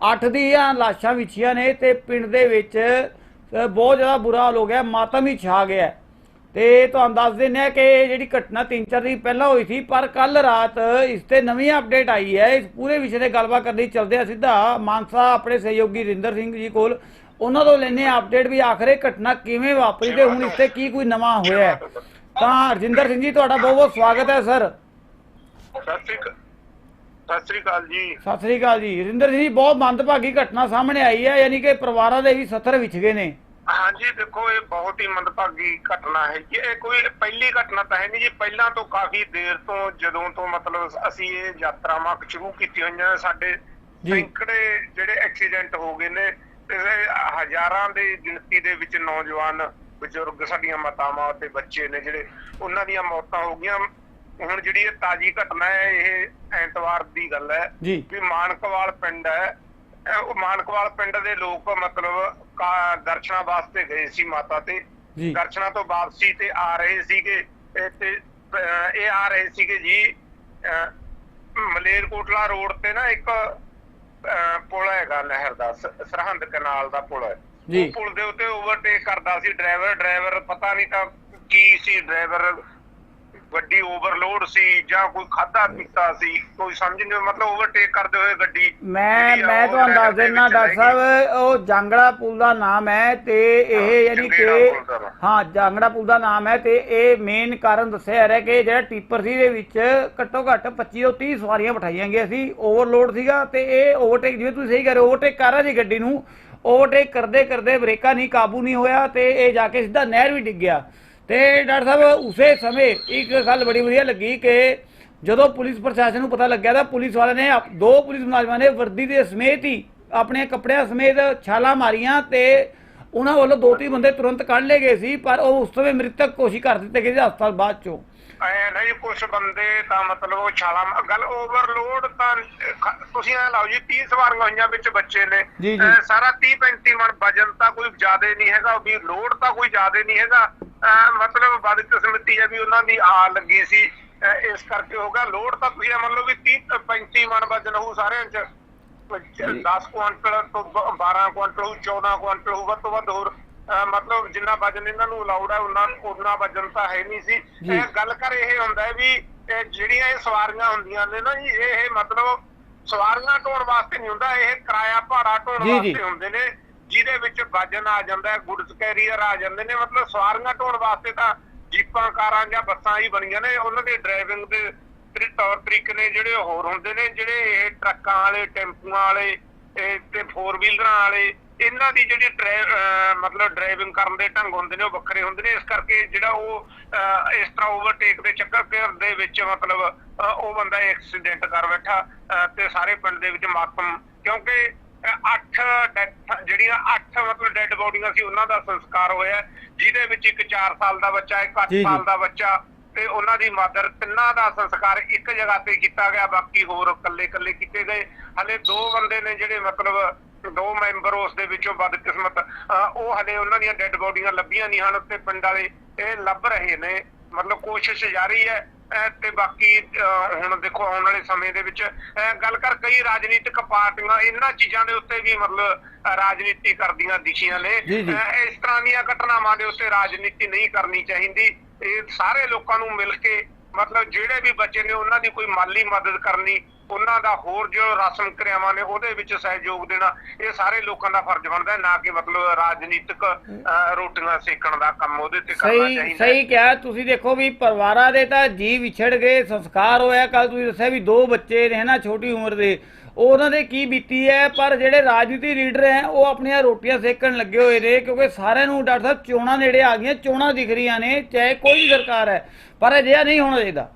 ਅੱਠ ਦੀਆਂ ਲਾਸ਼ਾਂ ਵਿਛੀਆਂ ਨੇ ਤੇ ਪਿੰਡ ਦੇ ਵਿੱਚ ਬਹੁਤ ਜ਼ਿਆਦਾ ਬੁਰਾ ਹਾਲ ਹੋ ਗਿਆ, ਮਾਤਮ ਹੀ ਛਾ ਗਿਆ ਹੈ। ਤੇ ਤੁਹਾਨੂੰ ਦੱਸ ਦਿੰਦੇ ਆ ਕਿ ਇਹ ਜਿਹੜੀ ਘਟਨਾ 3-4 ਦਿਨ ਪਹਿਲਾਂ ਹੋਈ ਸੀ, ਪਰ ਕੱਲ ਰਾਤ ਇਸ ਤੇ ਨਵੀਂ ਅਪਡੇਟ ਆਈ ਹੈ। ਇਸ ਪੂਰੇ ਵਿਸ਼ੇ ਤੇ ਗੱਲਬਾਤ ਕਰਨ ਲਈ ਚੱਲਦੇ ਆ ਸਿੱਧਾ ਮਾਨਸਾ ਆਪਣੇ ਸਹਿਯੋਗੀ ਰਿੰਦਰ ਸਿੰਘ ਜੀ ਕੋਲ। ਉਹਨਾਂ ਤੋਂ ਲੈਣੇ ਅਪਡੇਟ ਵੀ ਆਖਰੇ ਘਟਨਾ ਕਿਵੇਂ ਵਾਪਰੀ ਤੇ ਹੁਣ ਇਸ ਤੇ ਕੀ ਕੋਈ ਨਵਾਂ ਹੋਇਆ ਤਾਂ ਰਜਿੰਦਰ ਸਿੰਘ ਜੀ, ਤੁਹਾਡਾ ਬਹੁਤ ਬਹੁਤ ਸਵਾਗਤ ਹੈ, ਸਰ। ਸਤਿ ਸ੍ਰੀ ਅਕਾਲ। ਸਤਿ ਸ੍ਰੀ ਅਕਾਲ ਜੀ। ਸਤਿ ਸ੍ਰੀ ਅਕਾਲ ਜੀ। ਰਿੰਦਰ ਜੀ ਬਹੁਤ ਮੰਦਭਾਗੀ ਘਟਨਾ ਸਾਹਮਣੇ ਆਈ ਹੈ ਯਾਨੀ ਕਿ ਪਰਿਵਾਰਾਂ ਦੇ ਵੀ 70 ਵਿਛ ਗਏ ਨੇ। ਹਾਂਜੀ ਦੇਖੋ ਇਹ ਬਹੁਤ ਹੀ ਮੰਦਭਾਗੀ ਘਟਨਾ ਹੈ ਕਿ ਇਹ ਕੋਈ ਪਹਿਲੀ ਘਟਨਾ ਤਾਂ ਹੈ ਨਹੀਂ ਜੀ। ਪਹਿਲਾਂ ਤੋਂ ਕਾਫੀ ਦੇਰ ਤੋਂ ਜਦੋਂ ਤੋਂ ਮਤਲਬ ਅਸੀਂ ਇਹ ਯਾਤਰਾਵਾਂ ਸ਼ੁਰੂ ਕੀਤੀਆਂ ਹੋਈਆਂ ਸਾਡੇ ਜੀ। ਸੈਂਕੜੇ ਜਿਹੜੇ ਐਕਸੀਡੈਂਟ ਹੋ ਗਏ ਨੇ ਤੇ ਹਜ਼ਾਰਾਂ ਦੀ ਗਿਣਤੀ ਦੇ ਵਿੱਚ ਨੌਜਵਾਨ ਬਜ਼ੁਰਗ ਸਾਡੀਆਂ ਮਾਤਾਵਾਂ ਤੇ ਬੱਚੇ ਨੇ ਜਿਹੜੇ ਉਹਨਾਂ ਦੀਆਂ ਮੌਤਾਂ ਹੋ ਗਈਆਂ। ਹੁਣ ਜਿਹੜੀ ਇਹ ਤਾਜੀ ਘਟਨਾ ਹੈ ਇਹ ਐਤਵਾਰ ਦੀ ਗੱਲ ਹੈ ਵੀ ਮਾਨਕਵਾਲ ਪਿੰਡ ਹੈ। ਉਹ ਮਾਨਕਵਾਲ ਪਿੰਡ ਦੇ ਲੋਕ ਮਤਲਬ ਦਰਸ਼ਨਾਂ ਵਾਸਤੇ ਗਏ ਸੀ ਮਾਤਾ ਤੇ। ਦਰਸ਼ਨਾਂ ਤੋਂ ਵਾਪਸੀ ਤੇ ਆ ਰਹੇ ਸੀਗੇ। ਤੇ ਇਹ ਆ ਰਹੇ ਸੀਗੇ ਜੀ ਮਲੇਰਕੋਟਲਾ ਰੋਡ ਤੇ ਨਾ ਇੱਕ ਪੁਲ ਹੈਗਾ ਨਹਿਰ ਦਾ ਸਰਹੰਦ ਕਨਾਲ ਦਾ ਪੁਲ ਹੈ। ਉਹ ਪੁਲ ਦੇ ਉੱਤੇ ਓਵਰਟੇਕ ਕਰਦਾ ਸੀ ਡਰਾਈਵਰ ਡਰਾਈਵਰ ਪਤਾ ਨਹੀਂ ਤਾਂ ਕੀ ਸੀ ਡਰਾਈਵਰ ਗੱਡੀ ਓਵਰਲੋਡ ਸੀ ਜਾਂ ਕੋਈ ਖਾਦਾ ਪੀਤਾ ਸੀ ਕੋਈ ਸਮਝ ਨਹੀਂ ਮਤਲਬ ਓਵਰਟੇਕ ਕਰਦੇ ਹੋਏ ਗੱਡੀ ਮੈਂ ਮੈਂ ਤੁਹਾਨੂੰ ਦੱਸ ਦਿੰਦਾ ਡਾਕਟਰ। ਸਾਹਿਬ ਉਹ ਜਾਂਗੜਾ ਪੁਲ ਦਾ ਨਾਮ ਹੈ ਤੇ ਇਹ ਯਾਨੀ ਕਿ। ਹਾਂ ਜਾਂਗੜਾ ਪੁਲ ਦਾ ਨਾਮ ਹੈ ਤੇ ਇਹ ਮੇਨ ਕਾਰਨ ਦੱਸਿਆ ਰਿਹਾ ਕਿ ਜਿਹੜਾ ਟਿੱਪਰ ਸੀ ਦੇ ਵਿੱਚ ਘੱਟੋ ਘੱਟ 25 ਤੋਂ 30 ਸਵਾਰੀਆਂ ਬਿਠਾਈਆਂ ਗਈਆਂ ਸੀ ਓਵਰਲੋਡ ਸੀਗਾ ਤੇ ਇਹ ਓਵਰਟੇਕ ਜਿਵੇਂ ਤੁਸੀਂ ਸਹੀ ਕਰ ਰਹੇ ਓਵਰਟੇਕ ਕਰ ਰਿਹਾ ਗੱਡੀ ਨੂੰ ਓਵਰਟੇਕ ਕਰਦੇ ਕਰਦੇ ਬ੍ਰੇਕਾਂ ਨਹੀਂ ਕਾਬੂ ਨਹੀਂ ਹੋਇਆ ਤੇ ਇਹ ਜਾ ਕੇ ਸਿੱਧਾ ਨਹਿਰ ਵੀ ਡਿੱਗ ਗਿਆ ਤੇ ਡਾਕਟਰ ਸਾਹਿਬ, ਉਸੇ ਸਮੇਂ ਇੱਕ ਗੱਲ ਬੜੀ ਵਧੀਆ ਲੱਗੀ ਕਿ ਜਦੋਂ ਪੁਲਿਸ ਪ੍ਰਸ਼ਾਸਨ ਨੂੰ ਪਤਾ ਲੱਗਿਆ ਤਾਂ ਪੁਲਿਸ ਵਾਲਿਆਂ ਨੇ ਦੋ ਪੁਲਿਸ ਮੁਲਾਜ਼ਮਾਂ ਨੇ ਵਰਦੀ ਦੇ ਸਮੇਤ ਹੀ ਆਪਣੇ ਕੱਪੜਿਆਂ ਸਮੇਤ ਛਾਲਾਂ ਮਾਰੀਆਂ ਤੇ ਉਹਨਾਂ ਵੱਲੋਂ ਦੋ ਤਿੰਨ ਬੰਦੇ ਤੁਰੰਤ ਕੱਢ ਲਏ ਗਏ ਸੀ, ਪਰ ਉਹ ਉਸ ਸਮੇਂ ਮ੍ਰਿਤਕ ਘੋਸ਼ਿਤ ਕਰ ਦਿੱਤੇ ਗਏ ਸੀ ਹਸਪਤਾਲ ਬਾਅਦ ਚੋਂ। ਐ ਨਹੀਂ ਕੁਝ ਬੰਦੇ ਤਾਂ ਮਤਲਬ ਉਹ ਛਾਲਾ ਗੱਲ ਓਵਰਲੋਡ ਤਾਂ ਖ- ਤੁਸੀਂ ਐ ਲਾਓ ਜੀ 30 ਸਵਾਰੀਆਂ ਹੋਈਆਂ ਵਿੱਚ ਬੱਚੇ ਨੇ ਜੀ, ਜੀ। ਐ ਸਾਰਾ 30 35 ਮਣ ਵਜਨ ਤਾਂ ਕੋਈ ਜ਼ਿਆਦਾ ਨਹੀਂ ਹੈਗਾ ਵੀ ਲੋਡ ਤਾਂ ਕੋਈ ਜ਼ਿਆਦਾ ਨਹੀਂ ਹੈਗਾ ਐ ਮਤਲਬ ਬਦਕਿਸਮਤੀ ਹੈ ਵੀ ਉਹਨਾਂ ਦੀ ਆ ਲੱਗੀ ਸੀ ਐ ਇਸ ਕਰਕੇ ਹੋਗਾ ਲੋਡ ਤਾਂ ਤੁਸੀਂ ਇਹ ਮੰਨ ਲਓ ਵੀ 30 35 ਮਣ ਵਜਨ ਹੋਊ ਸਾਰਿਆਂ ਚ ਜੀ। 10 ਕੁਆਂਟਲ ਤੋਂ ਬ- 12 ਕੁਆਂਟਲ ਹੋਊ 14 ਕੁਆਂਟਲ ਹੋਊ ਵੱਧ ਤੋਂ ਵੱਧ ਹੋਰ ਮਤਲਬ ਜਿੰਨਾ ਵਜਨ ਇਹਨਾਂ ਨੂੰ ਅਲਾਉਡ ਹੈ ਉਹਨਾਂ ਉਹਨਾਂ ਵਜਨ ਤਾਂ ਹੈ ਨਹੀਂ ਸੀ। ਇਹ ਗੱਲ ਕਰ ਇਹ ਹੁੰਦਾ ਹੈ ਵੀ ਜਿਹੜੀਆਂ ਇਹ ਸਵਾਰੀਆਂ ਹੁੰਦੀਆਂ ਨੇ ਨਾ ਜੀ ਇਹ ਮਤਲਬ ਸਵਾਰੀਆਂ ਢੋਣ ਵਾਸਤੇ ਨਹੀਂ ਹੁੰਦਾ ਇਹ ਕਿਰਾਇਆ ਭਾੜਾ ਢੋਣ। ਵਾਸਤੇ ਹੁੰਦੇ ਨੇ ਜਿਹਦੇ ਵਿੱਚ ਵਜਨ ਆ ਜਾਂਦਾ ਹੈ ਗੁੱਡਸ ਕੈਰੀਅਰ ਆ ਜਾਂਦੇ ਨੇ ਮਤਲਬ ਸਵਾਰੀਆਂ ਢੋਣ ਵਾਸਤੇ ਤਾਂ ਜੀਪਾਂ ਕਾਰਾਂ ਜਾਂ ਬੱਸਾਂ ਹੀ ਬਣੀਆਂ ਨੇ ਉਹਨਾਂ ਦੇ ਡਰਾਈਵਿੰਗ ਦੇ ਤਰੀ- ਤੌਰ ਤਰੀਕੇ ਨੇ ਜਿਹੜੇ ਹੋਰ ਹੁੰਦੇ ਨੇ ਜਿਹੜੇ ਇਹ ਟਰੱਕਾਂ ਵਾਲੇ ਟੈਂਪੂਆਂ ਵਾਲੇ ਤੇ 4 ਵੀਲਰਾਂ ਵਾਲੇ ਇਹਨਾਂ ਦੀ ਜਿਹੜੀ ਮਤਲਬ ਡਰਾਈਵਿੰਗ ਕਰਨ ਦੇ ਢੰਗ ਹੁੰਦੇ ਨੇ ਉਹ ਵੱਖਰੇ ਹੁੰਦੇ ਨੇ। ਇਸ ਕਰਕੇ ਜਿਹੜਾ ਉਹ ਇਸ ਤਰ੍ਹਾਂ ਓਵਰਟੇਕ ਦੇ ਚੱਕਰ ਦੇ ਵਿੱਚ ਮਤਲਬ ਉਹ ਬੰਦਾ ਐਕਸੀਡੈਂਟ ਕਰ ਬੈਠਾ ਤੇ ਸਾਰੇ ਪਿੰਡ ਦੇ ਵਿੱਚ ਮਾਤਮ। ਕਿਉਂਕਿ ਅਹ ਅੱਠ ਡੈਥ ਜਿਹੜੀਆਂ ਅੱਠ ਮਤਲਬ ਡੈੱਡ ਬੋਡੀਆਂ ਸੀ ਉਹਨਾਂ ਦਾ ਸੰਸਕਾਰ ਹੋਇਆ ਜਿਹਦੇ ਵਿੱਚ ਇੱਕ 4 ਸਾਲ ਦਾ ਬੱਚਾ ਇੱਕ 8 ਜੀ, ਜੀ। ਸਾਲ ਦਾ ਬੱਚਾ ਤੇ ਉਹਨਾਂ ਦੀ ਮਦਰ ਤਿੰਨਾਂ ਦਾ ਸੰਸਕਾਰ ਇੱਕ ਜਗ੍ਹਾ ਤੇ ਕੀਤਾ ਗਿਆ ਬਾਕੀ ਹੋਰ ਇਕੱਲੇ ਇਕੱਲੇ ਕੀਤੇ ਗਏ। ਹਲੇ ਦੋ ਬੰਦੇ ਨੇ ਜਿਹੜੇ ਮਤਲਬ ਦੋ ਮੈਂਬਰ ਉਸ ਦੇ ਵਿੱਚੋਂ ਬਦਕਿਸਮਤ ਉਹ ਹਲੇ ਉਹਨਾਂ ਦੀਆਂ ਡੈੱਡ ਬੋਡੀਆਂ ਲੱਭੀਆਂ ਨਹੀਂ ਹਨ ਤੇ ਪਿੰਡ ਵਾਲੇ ਇਹ ਲੱਭ ਰਹੇ ਨੇ। ਮਤਲਬ ਕੋਸ਼ਿਸ਼ ਜਾਰੀ ਹੈ ਤੇ ਬਾਕੀ ਹੁਣ ਦੇਖੋ ਆਉਣ ਵਾਲੇ ਸਮੇਂ ਦੇ ਵਿੱਚ ਗੱਲ ਕਰ ਕਈ ਰਾਜਨੀਤਿਕ ਪਾਰਟੀਆਂ ਇਹਨਾਂ ਚੀਜ਼ਾਂ ਦੇ ਉੱਤੇ ਵੀ ਮਤਲਬ ਰਾਜਨੀਤੀ ਕਰਦੀਆਂ ਦਿਖੀਆਂ ਨੇ। ਇਸ ਤਰ੍ਹਾਂ ਦੀਆਂ ਘਟਨਾਵਾਂ ਦੇ ਉੱਤੇ ਰਾਜਨੀਤੀ ਨਹੀਂ ਕਰਨੀ ਚਾਹੀਦੀ। ਇਹ ਸਾਰੇ ਲੋਕਾਂ ਨੂੰ ਮਿਲ ਕੇ ਮਤਲਬ ਜਿਹੜੇ ਵੀ ਬੱਚੇ ਨੇ ਉਹਨਾਂ ਦੀ ਕੋਈ ਮਾਲੀ ਮਦਦ ਕਰਨੀ ਉਹਨਾਂ ਦਾ ਹੋਰ ਜੋ ਰਸਮ ਕਿਰਿਆਵਾਂ ਨੇ ਉਹਦੇ ਵਿੱਚ ਸਹਿਯੋਗ ਦੇਣਾ ਇਹ ਸਾਰੇ ਲੋਕਾਂ ਦਾ ਫਰਜ਼ ਬਣਦਾ ਹੈ ਨਾ ਕਿ ਮਤਲਬ ਰਾਜਨੀਤਿਕ ਰੋਟੀਆਂ ਸੇਕਣ ਦਾ ਕੰਮ ਉਹਦੇ ਤੇ ਕਰਨਾ ਚਾਹੀਦਾ ਸਹੀ ਕਿਹਾ ਤੁਸੀਂ ਦੇਖੋ ਵੀ ਪਰਿਵਾਰਾਂ ਦੇ ਤਾਂ ਜੀ ਵਿਛੜ ਗਏ ਸੰਸਕਾਰ ਹੋਇਆ ਕੱਲ ਤੁਸੀਂ ਦੱਸਿਆ ਵੀ ਦੋ ਬੱਚੇ ਨੇ ਨਾ ਛੋਟੀ ਉਮਰ ਦੇ ਉਹ ਉਹਨਾਂ ਦੇ ਕੀ ਬੀਤੀ ਹੈ ਪਰ ਜਿਹੜੇ ਰਾਜਨੀਤੀ ਲੀਡਰ ਹੈ ਉਹ ਆਪਣੀਆਂ ਰੋਟੀਆਂ ਸੇਕਣ ਲੱਗੇ ਹੋਏ ਨੇ ਕਿਉਂਕਿ ਸਾਰਿਆਂ ਨੂੰ ਡਾਕਟਰ ਸਾਹਿਬ ਚੋਣਾਂ ਨੇੜੇ ਆ ਗਈਆਂ ਚੋਣਾਂ ਦਿਖ ਰਹੀਆਂ ਨੇ ਚਾਹੇ ਕੋਈ ਵੀ ਸਰਕਾਰ ਹੈ ਪਰ ਅਜਿਹਾ ਨਹੀਂ ਹੋਣਾ ਚਾਹੀਦਾ।